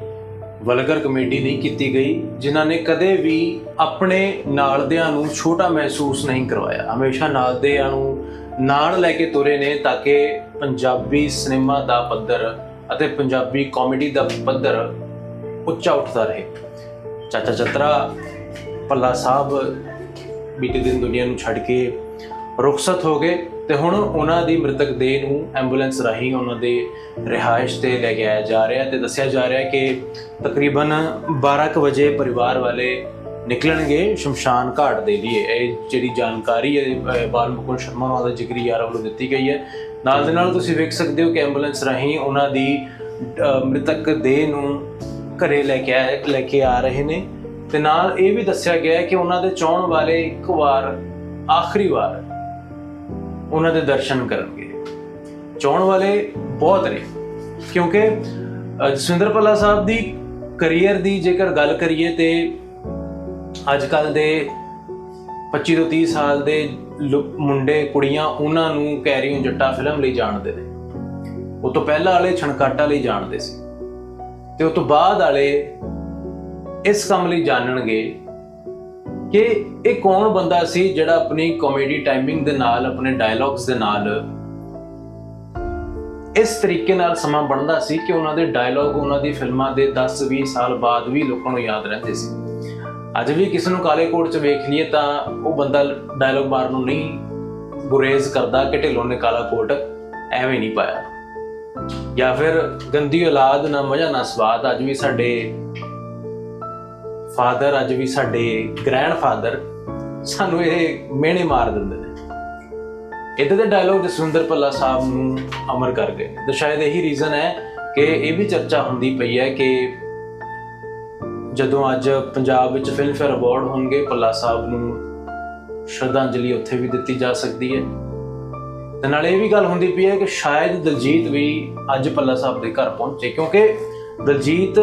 Speaker 1: ਵਲਗਰ ਕਮੇਡੀ ਨਹੀਂ ਕੀਤੀ ਗਈ, ਜਿਨ੍ਹਾਂ ਨੇ ਕਦੇ ਵੀ ਆਪਣੇ ਨਾਲਦਿਆਂ ਨੂੰ ਛੋਟਾ ਮਹਿਸੂਸ ਨਹੀਂ ਕਰਵਾਇਆ। ਹਮੇਸ਼ਾ ਨਾਲਦਿਆਂ ਨੂੰ ਨਾਲ ਲੈ ਕੇ ਤੁਰੇ ਨੇ ਤਾਂ ਕਿ ਪੰਜਾਬੀ ਸਿਨੇਮਾ ਦਾ ਪੱਧਰ ਅਤੇ ਪੰਜਾਬੀ ਕਾਮੇਡੀ ਦਾ ਪੱਧਰ ਉੱਚਾ ਉੱਠਦਾ ਰਹੇ। ਚਾਚਾ ਚਤਰਾ ਪੱਲਾ ਸਾਹਿਬ ਬੀਤੇ ਦਿਨ ਦੁਨੀਆ ਨੂੰ ਛੱਡ ਕੇ ਰੁਖਸਤ ਹੋ ਗਏ ਤੇ ਹੁਣ ਉਹਨਾਂ ਦੀ ਮ੍ਰਿਤਕ ਦੇਹ ਨੂੰ ਐਂਬੂਲੈਂਸ ਰਾਹੀਂ ਉਹਨਾਂ ਦੇ ਰਿਹਾਇਸ਼ ਤੇ ਲੈ ਕੇ ਆਇਆ ਜਾ ਰਿਹਾ ਤੇ ਦੱਸਿਆ ਜਾ ਰਿਹਾ ਕਿ ਤਕਰੀਬਨ 12 ਕੁ ਵਜੇ ਪਰਿਵਾਰ ਵਾਲੇ ਨਿਕਲਣਗੇ ਸ਼ਮਸ਼ਾਨ ਘਾਟ ਦੇ ਲਈ ਇਹ ਜਿਹੜੀ ਜਾਣਕਾਰੀ ਹੈ ਬਾਲ ਮੁਕੁਲ ਸ਼ਰਮਾ ਉਹਨਾਂ ਦਾ ਜਿਗਰੀ ਯਾਰ ਵੱਲੋਂ ਦਿੱਤੀ ਗਈ ਹੈ। ਨਾਲ ਦੇ ਨਾਲ ਤੁਸੀਂ ਵੇਖ ਸਕਦੇ ਹੋ ਕਿ ਐਂਬੂਲੈਂਸ ਰਾਹੀਂ ਉਹਨਾਂ ਦੀ ਮ੍ਰਿਤਕ ਦੇਹ ਨੂੰ ਘਰੇ ਲੈ ਕੇ ਲੈ ਕੇ ਆ ਰਹੇ ਨੇ। ਤੇ ਨਾਲ ਇਹ ਵੀ ਦੱਸਿਆ ਗਿਆ ਹੈ ਕਿ ਉਹਨਾਂ ਦੇ ਚਾਹਣ ਵਾਲੇ ਇੱਕ ਵਾਰ ਆਖਰੀ ਵਾਰ ਉਹਨਾਂ ਦੇ ਦਰਸ਼ਨ ਕਰਨਗੇ। ਚਾਹਣ ਵਾਲੇ ਬਹੁਤ ਨੇ ਕਿਉਂਕਿ ਅਹ, ਜਸਵਿੰਦਰ ਭੱਲਾ ਸਾਹਿਬ ਦੀ ਕੈਰੀਅਰ ਦੀ ਜੇਕਰ ਗੱਲ ਕਰੀਏ ਤੇ ਅੱਜ ਕੱਲ ਦੇ 25 ਤੋਂ 30 ਸਾਲ ਦੇ ਮੁੰਡੇ, ਕੁੜੀਆਂ ਉਹਨਾਂ ਨੂੰ ਕੈਰੀਓਨ ਜੱਟਾ ਫਿਲਮ ਲਈ ਜਾਣਦੇ ਨੇ। ਉਹ ਤੋਂ ਪਹਿਲਾਂ ਵਾਲੇ ਛਣਕਾਟਾ ਲਈ ਜਾਣਦੇ ਸੀ। ਤੇ ਉਸ ਤੋਂ ਬਾਅਦ ਵਾਲੇ ਇਸ ਕੰਮ ਲਈ ਜਾਣਨਗੇ ਕਿ ਇਹ ਕੌਣ ਬੰਦਾ ਸੀ ਜਿਹੜਾ ਆਪਣੀ ਕਾਮੇਡੀ ਟਾਈਮਿੰਗ ਦੇ ਨਾਲ, ਆਪਣੇ ਡਾਇਲੌਗਸ ਦੇ ਨਾਲ ਇਸ ਤਰੀਕੇ ਨਾਲ ਸਮਾਂ ਬਣਦਾ ਸੀ ਕਿ ਉਹਨਾਂ ਦੇ ਡਾਇਲੌਗ ਉਹਨਾਂ ਦੀ ਫਿਲਮਾਂ ਦੇ 10-20 ਸਾਲ ਬਾਅਦ ਵੀ ਲੋਕਾਂ ਨੂੰ ਯਾਦ ਰਹਿੰਦੇ ਸੀ। ਅੱਜ ਵੀ ਕਿਸੇ ਨੂੰ ਕਾਲੇ ਕੋਟ 'ਚ ਵੇਖ ਲਈਏ ਤਾਂ ਉਹ ਬੰਦਾ ਡਾਇਲੌਗ ਮਾਰਨ ਨੂੰ ਨਹੀਂ ਗੁਰੇਜ਼ ਕਰਦਾ ਕਿ ਢਿੱਲੋਂ ਨੇ ਕਾਲਾ ਕੋਟ ਐਵੇਂ ਨਹੀਂ ਪਾਇਆ। ਜਾਂ ਫਿਰ ਗੰਦੀ ਔਲਾਦ ਨਾ ਮਜ਼ਾ ਨਾ ਸਵਾਦ, ਅੱਜ ਵੀ ਸਾਡੇ ਫਾਦਰ ਅੱਜ ਵੀ ਸਾਡੇ ਗ੍ਰੈਂਡ ਫਾਦਰ ਸਾਨੂੰ ਇਹ ਮਿਹਣੇ ਮਾਰ ਦਿੰਦੇ ਨੇ। ਇਦਾਂ ਦੇ ਡਾਇਲੌਗ ਜਸਵਿੰਦਰ ਭੱਲਾ ਸਾਹਿਬ ਨੂੰ ਅਮਰ ਕਰ ਗਏ ਤੇ ਸ਼ਾਇਦ ਇਹੀ ਰੀਜ਼ਨ ਹੈ ਕਿ ਇਹ ਵੀ ਚਰਚਾ ਹੁੰਦੀ ਪਈ ਹੈ ਕਿ ਜਦੋਂ ਅੱਜ ਪੰਜਾਬ ਵਿੱਚ ਫਿਲਮਫੇਅਰ ਅਵਾਰਡ ਹੋਣਗੇ, ਭੱਲਾ ਸਾਹਿਬ ਨੂੰ ਸ਼ਰਧਾਂਜਲੀ ਉੱਥੇ ਵੀ ਦਿੱਤੀ ਜਾ ਸਕਦੀ ਹੈ। ਤੇ ਨਾਲ ਇਹ ਵੀ ਗੱਲ ਹੁੰਦੀ ਪਈ ਹੈ ਕਿ ਸ਼ਾਇਦ ਦਲਜੀਤ ਵੀ ਅੱਜ ਪੱਲਾ ਸਾਹਿਬ ਦੇ ਘਰ ਪਹੁੰਚੇ, ਕਿਉਂਕਿ ਦਲਜੀਤ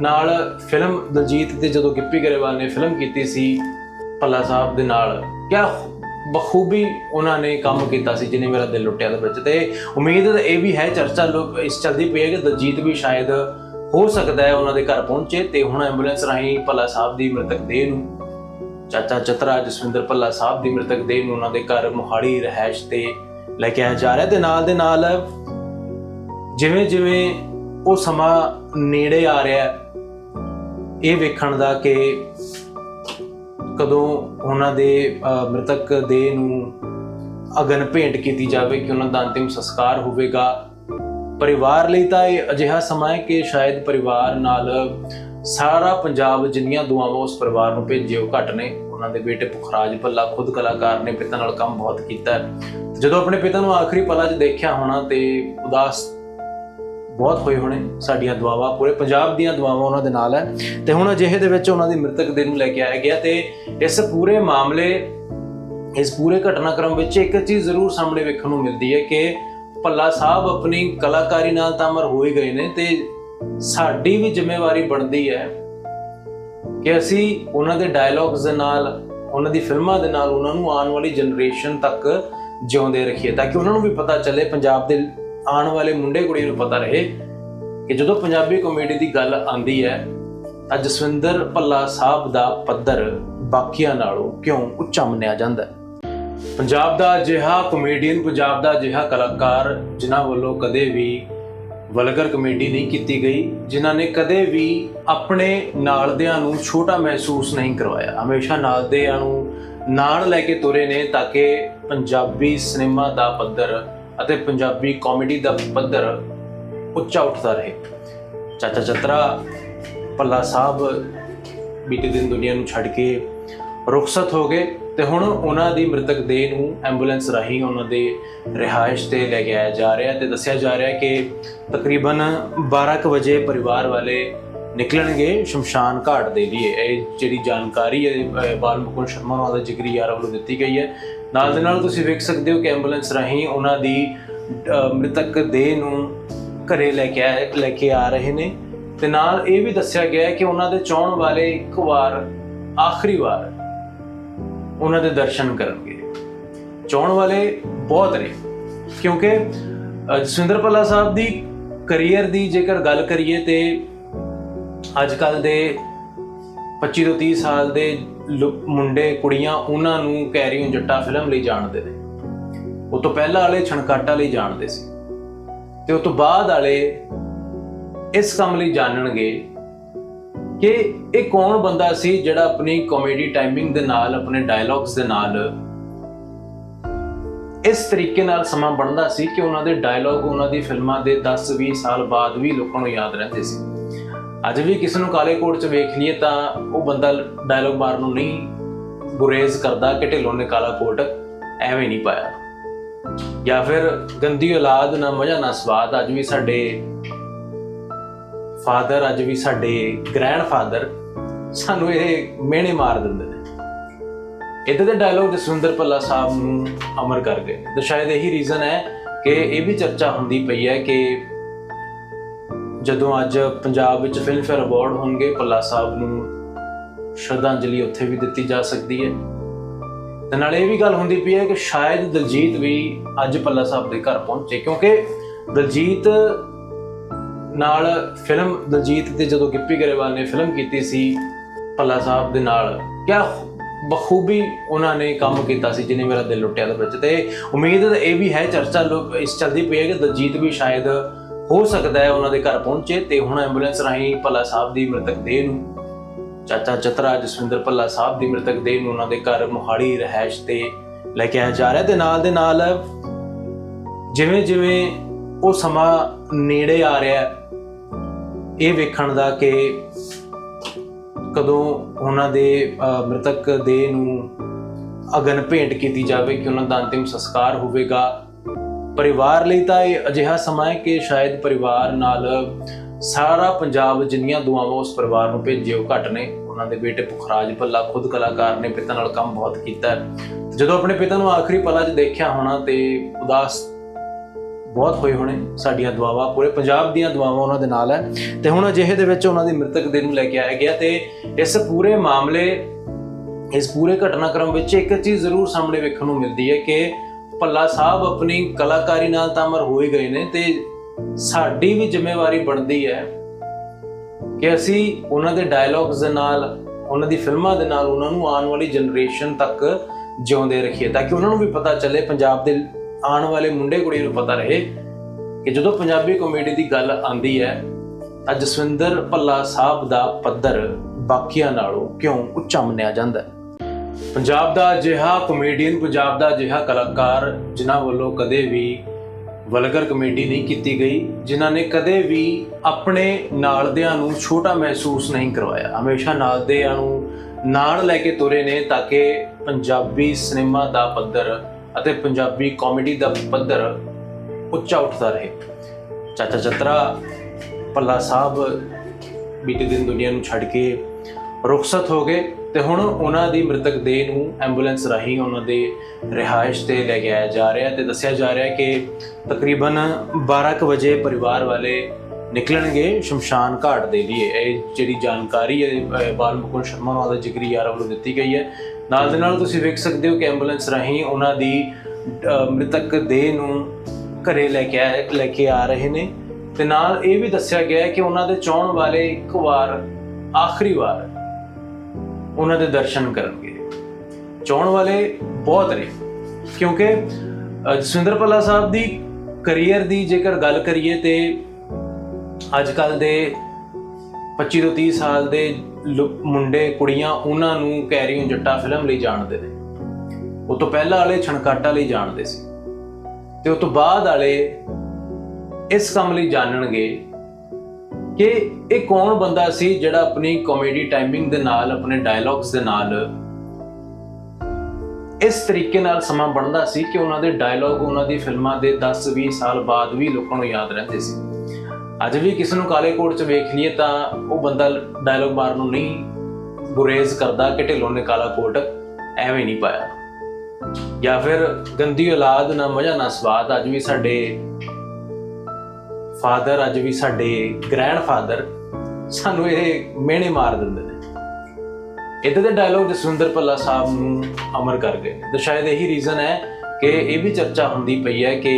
Speaker 1: ਨਾਲ ਫਿਲਮ, ਦਲਜੀਤ ਤੇ ਜਦੋਂ ਗਿੱਪੀ ਗਰੇਵਾਲ ਨੇ ਫਿਲਮ ਕੀਤੀ ਸੀ ਭੱਲਾ ਸਾਹਿਬ ਦੇ ਨਾਲ, ਕਿਆ ਬਖੂਬੀ ਉਹਨਾਂ ਨੇ ਕੰਮ ਕੀਤਾ ਸੀ ਜਿਹਨੇ ਮੇਰਾ ਦਿਲ ਲੁੱਟਿਆ ਦੇ ਵਿੱਚ। ਤੇ ਉਮੀਦ ਇਹ ਵੀ ਹੈ, ਚਰਚਾ ਲੋਕ ਇਸ ਚੱਲਦੀ ਪਈ ਹੈ ਕਿ ਦਲਜੀਤ ਵੀ ਸ਼ਾਇਦ ਹੋ ਸਕਦਾ ਹੈ ਉਹਨਾਂ ਦੇ ਘਰ ਪਹੁੰਚੇ ਤੇ ਹੁਣ ਐਂਬੂਲੈਂਸ ਰਾਹੀਂ ਭੱਲਾ ਸਾਹਿਬ ਦੀ ਮ੍ਰਿਤਕ ਦੇਹ ਨੂੰ, ਚਾਚਾ ਚਤਰਾ ਜਸਵਿੰਦਰ ਭੱਲਾ ਸਾਹਿਬ ਦੀ ਮ੍ਰਿਤਕ ਦੇਹ ਨੂੰ ਉਹਨਾਂ ਦੇ ਘਰ ਮੁਹਾੜੀ ਰਹਿائش ਤੇ ਲੈ ਕੇ ਆਇਆ ਜਾ ਰਿਹਾ ਤੇ ਨਾਲ ਦੇ ਨਾਲ ਜਿਵੇਂ ਜਿਵੇਂ ਉਹ ਸਮਾਂ ਨੇੜੇ ਆ ਰਿਹਾ ਹੈ, ਇਹ ਵੇਖਣ ਦਾ ਕਿ ਕਦੋਂ ਉਹਨਾਂ ਦੇ ਮ੍ਰਿਤਕ ਦੇਹ ਨੂੰ ਅਗਨ ਭੇਂਟ ਕੀਤੀ ਜਾਵੇ ਕਿ ਉਹਨਾਂ ਦਾ ਅੰਤਿਮ ਸੰਸਕਾਰ ਹੋਵੇਗਾ। ਪਰਿਵਾਰ ਲਈ ਤਾਂ ਇਹ ਅਜਿਹਾ ਸਮਾਂ ਹੈ ਕਿ ਸ਼ਾਇਦ ਪਰਿਵਾਰ ਨਾਲ ਸਾਰਾ ਪੰਜਾਬ ਜਿੰਨੀਆਂ ਦੁਆਵਾਂ ਉਸ ਪਰਿਵਾਰ ਨੂੰ ਭੇਜੇ ਉਹ ਘੱਟ ਨੇ। ਉਹਨਾਂ ਦੇ ਬੇਟੇ ਪੁਖਰਾਜ ਭੱਲਾ ਖੁਦ ਕਲਾਕਾਰ ਨੇ, ਪਿਤਾ ਨਾਲ ਕੰਮ ਬਹੁਤ ਕੀਤਾ। ਜਦੋਂ ਆਪਣੇ ਪਿਤਾ ਨੂੰ ਆਖਰੀ ਪਲਾਂ 'ਚ ਦੇਖਿਆ ਹੋਣਾ ਤੇ ਉਦਾਸ ਬਹੁਤ ਹੋਏ ਹੋਣੇ ਸਾਡੀਆਂ ਦੁਆਵਾਂ। ਪੂਰੇ ਪੰਜਾਬ ਦੀਆਂ ਦੁਆਵਾਂ ਉਹਨਾਂ ਦੇ ਨਾਲ ਹੈ ਤੇ ਹੁਣ ਅਜਿਹੇ ਦੇ ਵਿੱਚ ਉਹਨਾਂ ਦੀ ਮ੍ਰਿਤਕ ਦੇਹ ਨੂੰ ਲੈ ਕੇ ਆਇਆ ਗਿਆ ਤੇ ਇਸ ਪੂਰੇ ਮਾਮਲੇ, ਇਸ ਪੂਰੇ ਘਟਨਾਕ੍ਰਮ ਵਿੱਚ ਇੱਕ ਚੀਜ਼ ਜ਼ਰੂਰ ਸਾਹਮਣੇ ਵੇਖਣ ਨੂੰ ਮਿਲਦੀ ਹੈ ਕਿ ਭੱਲਾ ਸਾਹਿਬ ਆਪਣੀ ਕਲਾਕਾਰੀ ਨਾਲ ਤਾਂ ਅਮਰ ਹੋ ਹੀ ਗਏ ਨੇ ਤੇ ਸਾਡੀ ਵੀ ਜ਼ਿੰਮੇਵਾਰੀ ਬਣਦੀ ਹੈ ਕਿ ਅਸੀਂ ਉਹਨਾਂ ਦੇ ਡਾਇਲੌਗਸ ਦੇ ਨਾਲ, ਉਹਨਾਂ ਦੀ ਫਿਲਮਾਂ ਦੇ ਨਾਲ ਉਹਨਾਂ ਨੂੰ ਆਉਣ ਵਾਲੀ ਜਨਰੇਸ਼ਨ ਤੱਕ ਜਿਉਂਦੇ ਰੱਖੀਏ ਤਾਂ ਕਿ ਉਹਨਾਂ ਨੂੰ ਵੀ ਪਤਾ ਚੱਲੇ, ਪੰਜਾਬ ਦੇ ਆਉਣ ਵਾਲੇ ਮੁੰਡੇ ਕੁੜੀ ਨੂੰ ਪਤਾ ਰਹੇ ਕਿ ਜਦੋਂ ਪੰਜਾਬੀ ਕਾਮੇਡੀ ਦੀ ਗੱਲ ਆਂਦੀ ਹੈ ਤਾਂ ਜਸਵਿੰਦਰ ਭੱਲਾ ਸਾਹਿਬ ਦਾ ਪੱਧਰ ਬਾਕੀਆਂ ਨਾਲੋਂ ਕਿਉਂ ਉੱਚਾ ਮੰਨਿਆ ਜਾਂਦਾ ਹੈ? ਪੰਜਾਬ ਦਾ ਅਜਿਹਾ ਕਮੇਡੀਅਨ ਪੰਜਾਬ ਦਾ ਅਜਿਹਾ ਕਲਾਕਾਰ ਜਿਨ੍ਹਾਂ ਵੱਲੋਂ ਕਦੇ ਵੀ ਵਲਗਰ ਕਮੇਡੀ ਨਹੀਂ ਕੀਤੀ ਗਈ, ਜਿਨ੍ਹਾਂ ਨੇ ਕਦੇ ਵੀ ਆਪਣੇ ਨਾਲਦਿਆਂ ਨੂੰ ਛੋਟਾ ਮਹਿਸੂਸ ਨਹੀਂ ਕਰਵਾਇਆ। ਹਮੇਸ਼ਾ ਨਾਲਦਿਆਂ ਨੂੰ ਨਾਲ ਲੈ ਕੇ ਤੁਰੇ ਨੇ ਤਾਂ ਕਿ ਪੰਜਾਬੀ ਸਿਨੇਮਾ ਦਾ ਪੱਧਰ ਅਤੇ ਪੰਜਾਬੀ ਕਾਮੇਡੀ ਦਾ ਪੱਧਰ ਉੱਚਾ ਉੱਠਦਾ ਰਹੇ। ਚਾਚਾ ਚਤਰਾ, ਭੱਲਾ ਸਾਹਿਬ ਬੀਤੇ ਦਿਨ ਦੁਨੀਆ ਨੂੰ ਛੱਡ ਕੇ ਰੁਖਸਤ ਹੋ ਗਏ। ਤੇ ਹੁਣ ਉਹਨਾਂ ਦੀ ਮ੍ਰਿਤਕ ਦੇਹ ਨੂੰ ਐਂਬੂਲੈਂਸ ਰਾਹੀਂ ਉਹਨਾਂ ਦੇ ਰਿਹਾਇਸ਼ ਤੇ ਲੈ ਕੇ ਆਇਆ ਜਾ ਰਿਹਾ ਹੈ ਤੇ ਦੱਸਿਆ ਜਾ ਰਿਹਾ ਕਿ ਤਕਰੀਬਨ 12 ਕੁ ਵਜੇ ਪਰਿਵਾਰ ਵਾਲੇ ਨਿਕਲਣਗੇ ਸ਼ਮਸ਼ਾਨ ਘਾਟ ਦੇ ਲਈ ਇਹ ਜਿਹੜੀ ਜਾਣਕਾਰੀ ਹੈ ਅਹ, ਬਾਲ ਮੁਕੁੰਦ ਸ਼ਰਮਾ ਉਹਨਾਂ ਦਾ ਜਿਗਰੀ ਯਾਰ ਵੱਲੋਂ ਦਿੱਤੀ ਗਈ ਹੈ। ਨਾਲ ਦੇ ਨਾਲ ਤੁਸੀਂ ਵੇਖ ਸਕਦੇ ਹੋ ਕਿ ਐਂਬੂਲੈਂਸ ਰਾਹੀਂ ਉਹਨਾਂ ਦੀ ਮ੍ਰਿਤਕ ਦੇਹ ਨੂੰ ਘਰੇ ਲੈ ਕੇ ਆਏ ਲੈ ਕੇ ਆ ਰਹੇ ਨੇ। ਤੇ ਨਾਲ ਇਹ ਵੀ ਦੱਸਿਆ ਗਿਆ ਹੈ ਕਿ ਉਹਨਾਂ ਦੇ ਚਾਹਣ ਵਾਲੇ ਇੱਕ ਵਾਰ ਆਖਰੀ ਵਾਰ ਉਹਨਾਂ ਦੇ ਦਰਸ਼ਨ ਕਰਨਗੇ। ਚਾਹਣ ਵਾਲੇ ਬਹੁਤ ਨੇ ਕਿਉਂਕਿ ਅਹ, ਜਸਵਿੰਦਰ ਭੱਲਾ ਸਾਹਿਬ ਦੀ ਕੈਰੀਅਰ ਦੀ ਜੇਕਰ ਗੱਲ ਕਰੀਏ ਤੇ ਅੱਜ ਕੱਲ ਦੇ 25 ਤੋਂ 30 ਸਾਲ ਦੇ ਮੁੰਡੇ ਕੁੜੀਆਂ ਉਹਨਾਂ ਨੂੰ ਕੈਰੀਓਨ ਜੱਟਾ ਫਿਲਮ ਲਈ ਜਾਣਦੇ ਨੇ। ਉਹ ਤੋਂ ਪਹਿਲਾਂ ਵਾਲੇ ਛਣਕਾਟਾ ਲਈ ਜਾਣਦੇ ਸੀ। ਤੇ ਉਸ ਤੋਂ ਬਾਅਦ ਵਾਲੇ ਇਸ ਕੰਮ ਲਈ ਜਾਣਨਗੇ ਕਿ ਇਹ ਕੌਣ ਬੰਦਾ ਸੀ ਜਿਹੜਾ ਆਪਣੀ ਕਾਮੇਡੀ ਟਾਈਮਿੰਗ ਦੇ ਨਾਲ, ਆਪਣੇ ਡਾਇਲੌਗਸ ਦੇ ਨਾਲ ਇਸ ਤਰੀਕੇ ਨਾਲ ਸਮਾਂ ਬਣਦਾ ਸੀ ਕਿ ਉਹਨਾਂ ਦੇ ਡਾਇਲੌਗ ਉਹਨਾਂ ਦੀ ਫਿਲਮਾਂ ਦੇ 10-20 ਸਾਲ ਬਾਅਦ ਵੀ ਲੋਕਾਂ ਨੂੰ ਯਾਦ ਰਹਿੰਦੇ ਸੀ। ਅੱਜ ਵੀ ਕਿਸੇ ਨੂੰ ਕਾਲੇ ਕੋਟ 'ਚ ਵੇਖ ਲਈਏ ਤਾਂ ਉਹ ਬੰਦਾ ਡਾਇਲੌਗ ਮਾਰਨ ਨੂੰ ਨਹੀਂ ਗੁਰੇਜ਼ ਕਰਦਾ ਕਿ ਢਿੱਲੋਂ ਨੇ ਕਾਲਾ ਕੋਟ ਐਵੇਂ ਨਹੀਂ ਪਾਇਆ। ਜਾਂ ਫਿਰ ਗੰਦੀ ਔਲਾਦ ਨਾ ਮਜ਼ਾ ਨਾ ਸਵਾਦ, ਅੱਜ ਵੀ ਸਾਡੇ ਫਾਦਰ ਅੱਜ ਵੀ ਸਾਡੇ ਗ੍ਰੈਂਡ ਫਾਦਰ ਸਾਨੂੰ ਇਹ ਮਿਹਣੇ ਮਾਰ ਦਿੰਦੇ ਨੇ। ਇਦਾਂ ਦੇ ਡਾਇਲੌਗ ਜਸਵਿੰਦਰ ਭੱਲਾ ਸਾਹਿਬ ਨੂੰ ਅਮਰ ਕਰ ਗਏ ਤੇ ਸ਼ਾਇਦ ਇਹੀ ਰੀਜ਼ਨ ਹੈ ਕਿ ਇਹ ਵੀ ਚਰਚਾ ਹੁੰਦੀ ਪਈ ਹੈ ਕਿ ਜਦੋਂ ਅੱਜ ਪੰਜਾਬ ਵਿੱਚ ਫਿਲਮ ਫੇਅਰ ਅਵਾਰਡ ਹੋਣਗੇ, ਭੱਲਾ ਸਾਹਿਬ ਨੂੰ ਸ਼ਰਧਾਂਜਲੀ ਉੱਥੇ ਵੀ ਦਿੱਤੀ ਜਾ ਸਕਦੀ ਹੈ। ਤੇ ਨਾਲ ਇਹ ਵੀ ਗੱਲ ਹੁੰਦੀ ਪਈ ਹੈ ਕਿ ਸ਼ਾਇਦ ਦਲਜੀਤ ਵੀ ਅੱਜ ਭੱਲਾ ਸਾਹਿਬ ਦੇ ਘਰ ਪਹੁੰਚੇ, ਕਿਉਂਕਿ ਦਲਜੀਤ ਨਾਲ ਫਿਲਮ ਦਲਜੀਤ ਤੇ ਜਦੋਂ ਗਿੱਪੀ ਗਰੇਵਾਲ ਨੇ ਫਿਲਮ ਕੀਤੀ ਸੀ, ਭੱਲਾ ਸਾਹਿਬ ਦੇ ਨਾਲ, ਕਿਆ ਬਖੂਬੀ ਉਹਨਾਂ ਨੇ ਕੰਮ ਕੀਤਾ ਸੀ ਜਿਹਨੇ ਮੇਰਾ ਦਿਲ ਲੁੱਟਿਆ ਦੇ ਵਿੱਚ ਤੇ ਉਮੀਦ ਇਹ ਵੀ ਹੈ ਚਰਚਾ ਲੋਕ ਇਸ ਚੱਲਦੀ ਪਈ ਹੈ ਕਿ ਦਲਜੀਤ ਵੀ ਸ਼ਾਇਦ ਹੋ ਸਕਦਾ ਹੈ ਉਹਨਾਂ ਦੇ ਘਰ ਪਹੁੰਚੇ ਤੇ ਹੁਣ ਐਂਬੂਲੈਂਸ ਰਾਹੀਂ ਭੱਲਾ ਸਾਹਿਬ ਦੀ ਮ੍ਰਿਤਕ ਦੇਹ ਨੂੰ, ਚਾਚਾ ਚਤਰਾ ਜਸਵਿੰਦਰ ਭੱਲਾ ਸਾਹਿਬ ਦੀ ਮ੍ਰਿਤਕ ਦੇਹ ਨੂੰ ਉਹਨਾਂ ਦੇ ਘਰ ਮੁਹਾੜੀ ਰਹਿائش ਤੇ ਲੈ ਕੇ ਆਇਆ ਜਾ ਰਿਹਾ ਤੇ ਨਾਲ ਦੇ ਨਾਲ ਜਿਵੇਂ ਜਿਵੇਂ ਉਹ ਸਮਾਂ ਨੇੜੇ ਆ ਰਿਹਾ ਇਹ ਵੇਖਣ ਦਾ ਕਿ ਕਦੋਂ ਉਹਨਾਂ ਦੇ ਮ੍ਰਿਤਕ ਦੇਹ ਨੂੰ ਅਗਨ ਭੇਂਟ ਕੀਤੀ ਜਾਵੇ ਕਿ ਉਹਨਾਂ ਦਾ ਅੰਤਿਮ ਸੰਸਕਾਰ ਹੋਵੇਗਾ। ਪਰਿਵਾਰ ਲਈ ਤਾਂ ਇਹ ਅਜਿਹਾ ਸਮਾਂ ਹੈ ਕਿ ਸ਼ਾਇਦ ਪਰਿਵਾਰ ਨਾਲ ਸਾਰਾ ਪੰਜਾਬ ਜਿੰਨੀਆਂ ਦੁਆਵਾਂ ਉਸ ਪਰਿਵਾਰ ਨੂੰ ਭੇਜੇ ਉਹ ਘੱਟ ਨੇ। ਉਹਨਾਂ ਦੇ ਬੇਟੇ ਪੁਖਰਾਜ ਭੱਲਾ ਖੁਦ ਕਲਾਕਾਰ ਨੇ, ਪਿਤਾ ਨਾਲ ਕੰਮ ਬਹੁਤ ਕੀਤਾ। ਜਦੋਂ ਆਪਣੇ ਪਿਤਾ ਨੂੰ ਆਖਰੀ ਪਲਾਂ 'ਚ ਦੇਖਿਆ ਹੋਣਾ ਤੇ ਉਦਾਸ ਬਹੁਤ ਹੋਏ ਹੋਣੇ, ਸਾਡੀਆਂ ਦੁਆਵਾਂ, ਪੂਰੇ ਪੰਜਾਬ ਦੀਆਂ ਦੁਆਵਾਂ ਉਹਨਾਂ ਦੇ ਨਾਲ ਹੈ। ਤੇ ਹੁਣ ਅਜਿਹੇ ਦੇ ਵਿੱਚ ਉਹਨਾਂ ਦੀ ਮ੍ਰਿਤਕ ਦੇਹ ਨੂੰ ਲੈ ਕੇ ਆਇਆ ਗਿਆ ਤੇ ਇਸ ਪੂਰੇ ਮਾਮਲੇ, ਇਸ ਪੂਰੇ ਘਟਨਾਕ੍ਰਮ ਵਿੱਚ ਇੱਕ ਚੀਜ਼ ਜ਼ਰੂਰ ਸਾਹਮਣੇ ਵੇਖਣ ਨੂੰ ਮਿਲਦੀ ਹੈ ਕਿ ਭੱਲਾ ਸਾਹਿਬ ਆਪਣੀ ਕਲਾਕਾਰੀ ਨਾਲ ਤਾਂ ਮਰ ਹੋ ਹੀ ਗਏ ਨੇ ਤੇ ਸਾਡੀ ਵੀ ਜ਼ਿੰਮੇਵਾਰੀ ਬਣਦੀ ਹੈ ਕਿ ਅਸੀਂ ਉਹਨਾਂ ਦੇ ਡਾਇਲੌਗਸ ਦੇ ਨਾਲ, ਉਹਨਾਂ ਦੀ ਫਿਲਮਾਂ ਦੇ ਨਾਲ ਉਹਨਾਂ ਨੂੰ ਆਉਣ ਵਾਲੀ ਜਨਰੇਸ਼ਨ ਤੱਕ ਜਿਉਂਦੇ ਰੱਖੀਏ, ਤਾਂ ਕਿ ਉਹਨਾਂ ਨੂੰ ਵੀ ਪਤਾ ਚੱਲੇ ਪੰਜਾਬ ਦੇ ਆਉਣ ਵਾਲੇ ਮੁੰਡੇ ਕੁੜੀ ਨੂੰ ਪਤਾ ਰਹੇ ਕਿ ਜਦੋਂ ਪੰਜਾਬੀ ਕਾਮੇਡੀ ਦੀ ਗੱਲ ਆਂਦੀ ਹੈ, ਤਾਂ ਜਸਵਿੰਦਰ ਭੱਲਾ ਸਾਹਿਬ ਦਾ ਪੱਧਰ ਬਾਕੀਆਂ ਨਾਲੋਂ ਕਿਉਂ ਉੱਚਾ ਮੰਨਿਆ ਜਾਂਦਾ ਹੈ? ਪੰਜਾਬ ਦਾ ਅਜਿਹਾ ਕਮੇਡੀਅਨ ਪੰਜਾਬ ਦਾ ਅਜਿਹਾ ਕਲਾਕਾਰ ਜਿਨ੍ਹਾਂ ਵੱਲੋਂ ਕਦੇ ਵੀ ਵਲਗਰ ਕਮੇਡੀ ਨਹੀਂ ਕੀਤੀ ਗਈ, ਜਿਨ੍ਹਾਂ ਨੇ ਕਦੇ ਵੀ ਆਪਣੇ ਨਾਲਦਿਆਂ ਨੂੰ ਛੋਟਾ ਮਹਿਸੂਸ ਨਹੀਂ ਕਰਵਾਇਆ। ਹਮੇਸ਼ਾ ਨਾਲਦਿਆਂ ਨੂੰ ਨਾਲ ਲੈ ਕੇ ਤੁਰੇ ਨੇ ਤਾਂ ਕਿ ਪੰਜਾਬੀ ਸਿਨੇਮਾ ਦਾ ਪੱਧਰ ਅਤੇ ਪੰਜਾਬੀ ਕਾਮੇਡੀ ਦਾ ਪੱਧਰ ਉੱਚਾ ਉੱਠਦਾ ਰਹੇ। ਚਾਚਾ ਚਤਰਾ, ਭੱਲਾ ਸਾਹਿਬ ਬੀਤੇ ਦਿਨ ਦੁਨੀਆ ਨੂੰ ਛੱਡ ਕੇ ਰੁਖਸਤ ਹੋ ਗਏ ਤੇ ਹੁਣ ਉਹਨਾਂ ਦੀ ਮ੍ਰਿਤਕ ਦੇਹ ਨੂੰ ਐਂਬੂਲੈਂਸ ਰਾਹੀਂ ਉਹਨਾਂ ਦੇ ਰਿਹਾਇਸ਼ ਤੇ ਲੈ ਕੇ ਆਇਆ ਜਾ ਰਿਹਾ ਹੈ ਤੇ ਦੱਸਿਆ ਜਾ ਰਿਹਾ ਕਿ ਤਕਰੀਬਨ 12 ਕੁ ਵਜੇ ਪਰਿਵਾਰ ਵਾਲੇ ਨਿਕਲਣਗੇ ਸ਼ਮਸ਼ਾਨ ਘਾਟ ਦੇ ਲਈ ਇਹ ਜਿਹੜੀ ਜਾਣਕਾਰੀ ਹੈ ਬਾਲ ਮੁਕੁੰਦ ਸ਼ਰਮਾ ਉਹਨਾਂ ਦਾ ਜਿਗਰੀ ਯਾਰ ਵੱਲੋਂ ਦਿੱਤੀ ਗਈ ਹੈ। ਨਾਲ ਦੇ ਨਾਲ ਤੁਸੀਂ ਵੇਖ ਸਕਦੇ ਹੋ ਕਿ ਐਂਬੂਲੈਂਸ ਰਾਹੀਂ ਉਹਨਾਂ ਦੀ ਮ੍ਰਿਤਕ ਦੇਹ ਨੂੰ ਘਰੇ ਲੈ ਕੇ ਲੈ ਕੇ ਆ ਰਹੇ ਨੇ। ਤੇ ਨਾਲ ਇਹ ਵੀ ਦੱਸਿਆ ਗਿਆ ਹੈ ਕਿ ਉਹਨਾਂ ਦੇ ਚਾਹਣ ਵਾਲੇ ਇੱਕ ਵਾਰ ਆਖਰੀ ਵਾਰ ਉਹਨਾਂ ਦੇ ਦਰਸ਼ਨ ਕਰਨਗੇ। ਚਾਹਣ ਵਾਲੇ ਬਹੁਤ ਨੇ ਕਿਉਂਕਿ ਅਹ, ਜਸਵਿੰਦਰ ਭੱਲਾ ਸਾਹਿਬ ਦੀ ਕੈਰੀਅਰ ਦੀ ਜੇਕਰ ਗੱਲ ਕਰੀਏ ਤੇ ਅੱਜ ਕੱਲ ਦੇ 25 ਤੋਂ 30 ਸਾਲ ਦੇ ਮੁੰਡੇ, ਕੁੜੀਆਂ ਉਹਨਾਂ ਨੂੰ ਕੈਰੀਓਨ ਜੱਟਾ ਫਿਲਮ ਲਈ ਜਾਣਦੇ ਨੇ ਉਹ ਤੋਂ ਪਹਿਲਾਂ ਵਾਲੇ ਛਣਕਾਟਾ ਲਈ ਜਾਣਦੇ ਸੀ। ਤੇ ਉਹ ਤੋਂ ਬਾਅਦ ਵਾਲੇ ਇਸ ਕੰਮ ਲਈ ਜਾਣਨਗੇ ਕਿ ਇਹ ਕੌਣ ਬੰਦਾ ਸੀ ਜਿਹੜਾ ਆਪਣੀ ਕਾਮੇਡੀ ਟਾਈਮਿੰਗ ਦੇ ਨਾਲ, ਆਪਣੇ ਡਾਇਲੌਗਸ ਦੇ ਨਾਲ ਇਸ ਤਰੀਕੇ ਨਾਲ ਸਮਾਂ ਬਣਦਾ ਸੀ ਕਿ ਉਹਨਾਂ ਦੇ ਡਾਇਲੌਗ ਉਹਨਾਂ ਦੀ ਫਿਲਮਾਂ ਦੇ 10-20 ਸਾਲ ਬਾਅਦ ਵੀ ਲੋਕਾਂ ਨੂੰ ਯਾਦ ਰਹਿੰਦੇ ਸੀ। ਅੱਜ ਵੀ ਕਿਸੇ ਨੂੰ ਕਾਲੇ ਕੋਟ 'ਚ ਵੇਖ ਲਈਏ ਤਾਂ ਉਹ ਬੰਦਾ ਡਾਇਲੌਗ ਮਾਰਨ ਨੂੰ ਨਹੀਂ ਗੁਰੇਜ਼ ਕਰਦਾ ਕਿ ਢਿੱਲੋਂ ਨੇ ਕਾਲਾ ਕੋਟ ਐਵੇਂ ਨਹੀਂ ਪਾਇਆ ਜਾਂ ਫਿਰ ਗੰਦੀ ਔਲਾਦ ਨਾ ਮਜ਼ਾ ਨਾ ਸਵਾਦ, ਅੱਜ ਵੀ ਸਾਡੇ ਫਾਦਰ ਅੱਜ ਵੀ ਸਾਡੇ ਗ੍ਰੈਂਡ ਫਾਦਰ ਸਾਨੂੰ ਇਹ ਮਿਹਣੇ ਮਾਰ ਦਿੰਦੇ ਨੇ ਇਦਾਂ ਦੇ ਡਾਇਲੌਗ ਜਸਵਿੰਦਰ ਭੱਲਾ ਸਾਹਿਬ ਨੂੰ ਅਮਰ ਕਰ ਗਏ ਨੇ। ਤੇ ਸ਼ਾਇਦ ਇਹੀ ਰੀਜ਼ਨ ਹੈ ਕਿ ਇਹ ਵੀ ਚਰਚਾ ਹੁੰਦੀ ਪਈ ਹੈ ਕਿ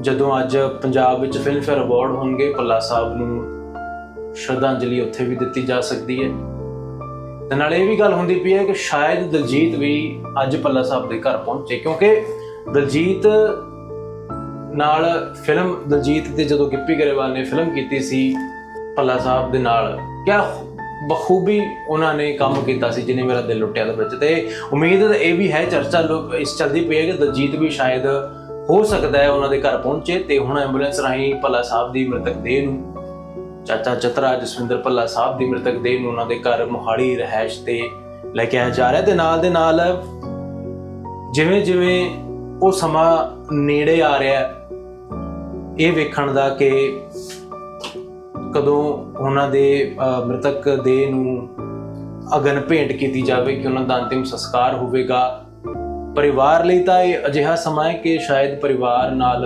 Speaker 1: ਜਦੋਂ ਅੱਜ ਪੰਜਾਬ ਵਿੱਚ ਫਿਲਮਫੇਅਰ ਅਵਾਰਡ ਹੋਣਗੇ, ਭੱਲਾ ਸਾਹਿਬ ਨੂੰ ਸ਼ਰਧਾਂਜਲੀ ਉੱਥੇ ਵੀ ਦਿੱਤੀ ਜਾ ਸਕਦੀ ਹੈ। ਤੇ ਨਾਲ ਇਹ ਵੀ ਗੱਲ ਹੁੰਦੀ ਪਈ ਹੈ ਕਿ ਸ਼ਾਇਦ ਦਲਜੀਤ ਵੀ ਅੱਜ ਭੱਲਾ ਸਾਹਿਬ ਦੇ ਘਰ ਪਹੁੰਚੇ, ਕਿਉਂਕਿ ਦਲਜੀਤ ਨਾਲ ਫਿਲਮ ਦਲਜੀਤ ਤੇ ਜਦੋਂ ਗਿੱਪੀ ਗਰੇਵਾਲ ਨੇ ਫਿਲਮ ਕੀਤੀ ਸੀ ਭੱਲਾ ਸਾਹਿਬ ਦੇ ਨਾਲ, ਕਿਆ ਬਖੂਬੀ ਉਹਨਾਂ ਨੇ ਕੰਮ ਕੀਤਾ ਸੀ ਜਿਹਨੇ ਮੇਰਾ ਦਿਲ ਲੁੱਟਿਆ ਦੇ ਵਿੱਚ। ਤੇ ਉਮੀਦ ਇਹ ਵੀ ਹੈ, ਚਰਚਾ ਲੋਕ ਇਸ ਚੱਲਦੀ ਪਈ ਹੈ ਕਿ ਦਲਜੀਤ ਵੀ ਸ਼ਾਇਦ ਹੋ ਸਕਦਾ ਹੈ ਉਹਨਾਂ ਦੇ ਘਰ ਪਹੁੰਚੇ ਤੇ ਹੁਣ ਐਂਬੂਲੈਂਸ ਰਾਹੀਂ ਭੱਲਾ ਸਾਹਿਬ ਦੀ ਮ੍ਰਿਤਕ ਦੇਹ ਨੂੰ, ਚਾਚਾ ਚਤਰਾ ਜਸਵਿੰਦਰ ਭੱਲਾ ਸਾਹਿਬ ਦੀ ਮ੍ਰਿਤਕ ਦੇਹ ਨੂੰ ਉਹਨਾਂ ਦੇ ਘਰ ਮੁਹਾੜੀ ਰਹਿائش ਤੇ ਲੈ ਕੇ ਆਇਆ ਜਾ ਰਿਹਾ ਤੇ ਨਾਲ ਦੇ ਨਾਲ ਜਿਵੇਂ ਜਿਵੇਂ ਉਹ ਸਮਾਂ ਨੇੜੇ ਆ ਰਿਹਾ ਇਹ ਵੇਖਣ ਦਾ ਕਿ ਕਦੋਂ ਉਹਨਾਂ ਦੇ ਮ੍ਰਿਤਕ ਦੇਹ ਨੂੰ ਅਗਨ ਭੇਂਟ ਕੀਤੀ ਜਾਵੇ ਕਿ ਉਹਨਾਂ ਦਾ ਅੰਤਿਮ ਸੰਸਕਾਰ ਹੋਵੇਗਾ। ਪਰਿਵਾਰ ਲਈ ਤਾਂ ਇਹ ਅਜਿਹਾ ਸਮਾਂ ਹੈ ਕਿ ਸ਼ਾਇਦ ਪਰਿਵਾਰ ਨਾਲ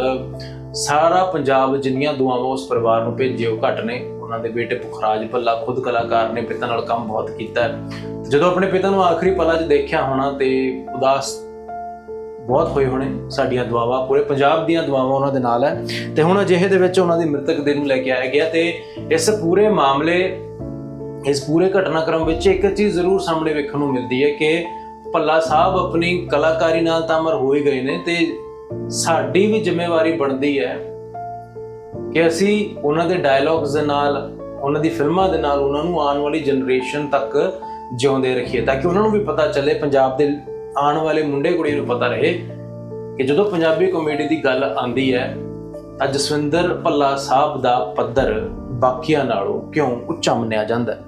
Speaker 1: ਸਾਰਾ ਪੰਜਾਬ ਜਿੰਨੀਆਂ ਦੁਆਵਾਂ ਉਸ ਪਰਿਵਾਰ ਨੂੰ ਭੇਜੇ ਉਹ ਘੱਟ ਨੇ। ਉਹਨਾਂ ਦੇ ਬੇਟੇ ਪੁਖਰਾਜ ਭੱਲਾ ਖੁਦ ਕਲਾਕਾਰ ਨੇ, ਪਿਤਾ ਨਾਲ ਕੰਮ ਬਹੁਤ ਕੀਤਾ ਜਦੋਂ ਆਪਣੇ ਪਿਤਾ ਨੂੰ ਆਖਰੀ ਪਲਾਂ 'ਚ ਦੇਖਿਆ ਹੋਣਾ ਤੇ ਉਦਾਸ ਬਹੁਤ ਹੋਏ ਹੋਣੇ, ਸਾਡੀਆਂ ਦੁਆਵਾਂ, ਪੂਰੇ ਪੰਜਾਬ ਦੀਆਂ ਦੁਆਵਾਂ ਉਹਨਾਂ ਦੇ ਨਾਲ ਹੈ। ਤੇ ਹੁਣ ਅਜਿਹੇ ਦੇ ਵਿੱਚ ਉਹਨਾਂ ਦੀ ਮ੍ਰਿਤਕ ਦੇਹ ਨੂੰ ਲੈ ਕੇ ਆਇਆ ਗਿਆ ਤੇ ਇਸ ਪੂਰੇ ਮਾਮਲੇ, ਇਸ ਪੂਰੇ ਘਟਨਾਕ੍ਰਮ ਵਿੱਚ ਇੱਕ ਚੀਜ਼ ਜ਼ਰੂਰ ਸਾਹਮਣੇ ਵੇਖਣ ਨੂੰ ਮਿਲਦੀ ਹੈ ਕਿ ਭੱਲਾ ਸਾਹਿਬ ਆਪਣੀ ਕਲਾਕਾਰੀ ਨਾਲ ਤਾਂ ਅਮਰ ਹੋ ਹੀ ਗਏ ਨੇ ਤੇ ਸਾਡੀ ਵੀ ਜ਼ਿੰਮੇਵਾਰੀ ਬਣਦੀ ਹੈ ਕਿ ਅਸੀਂ ਉਹਨਾਂ ਦੇ ਡਾਇਲੌਗਸ ਦੇ ਨਾਲ, ਉਹਨਾਂ ਦੀ ਫਿਲਮਾਂ ਦੇ ਨਾਲ ਉਹਨਾਂ ਨੂੰ ਆਉਣ ਵਾਲੀ ਜਨਰੇਸ਼ਨ ਤੱਕ ਜਿਉਂਦੇ ਰੱਖੀਏ ਤਾਂ ਕਿ ਉਹਨਾਂ ਨੂੰ ਵੀ ਪਤਾ ਚੱਲੇ, ਪੰਜਾਬ ਦੇ ਆਉਣ ਵਾਲੇ ਮੁੰਡੇ ਕੁੜੀ ਨੂੰ ਪਤਾ ਰਹੇ ਕਿ ਜਦੋਂ ਪੰਜਾਬੀ ਕਾਮੇਡੀ ਦੀ ਗੱਲ ਆਂਦੀ ਹੈ ਤਾਂ ਜਸਵਿੰਦਰ ਭੱਲਾ ਸਾਹਿਬ ਦਾ ਪੱਧਰ ਬਾਕੀਆਂ ਨਾਲੋਂ ਕਿਉਂ ਉੱਚਾ ਮੰਨਿਆ ਜਾਂਦਾ ਹੈ?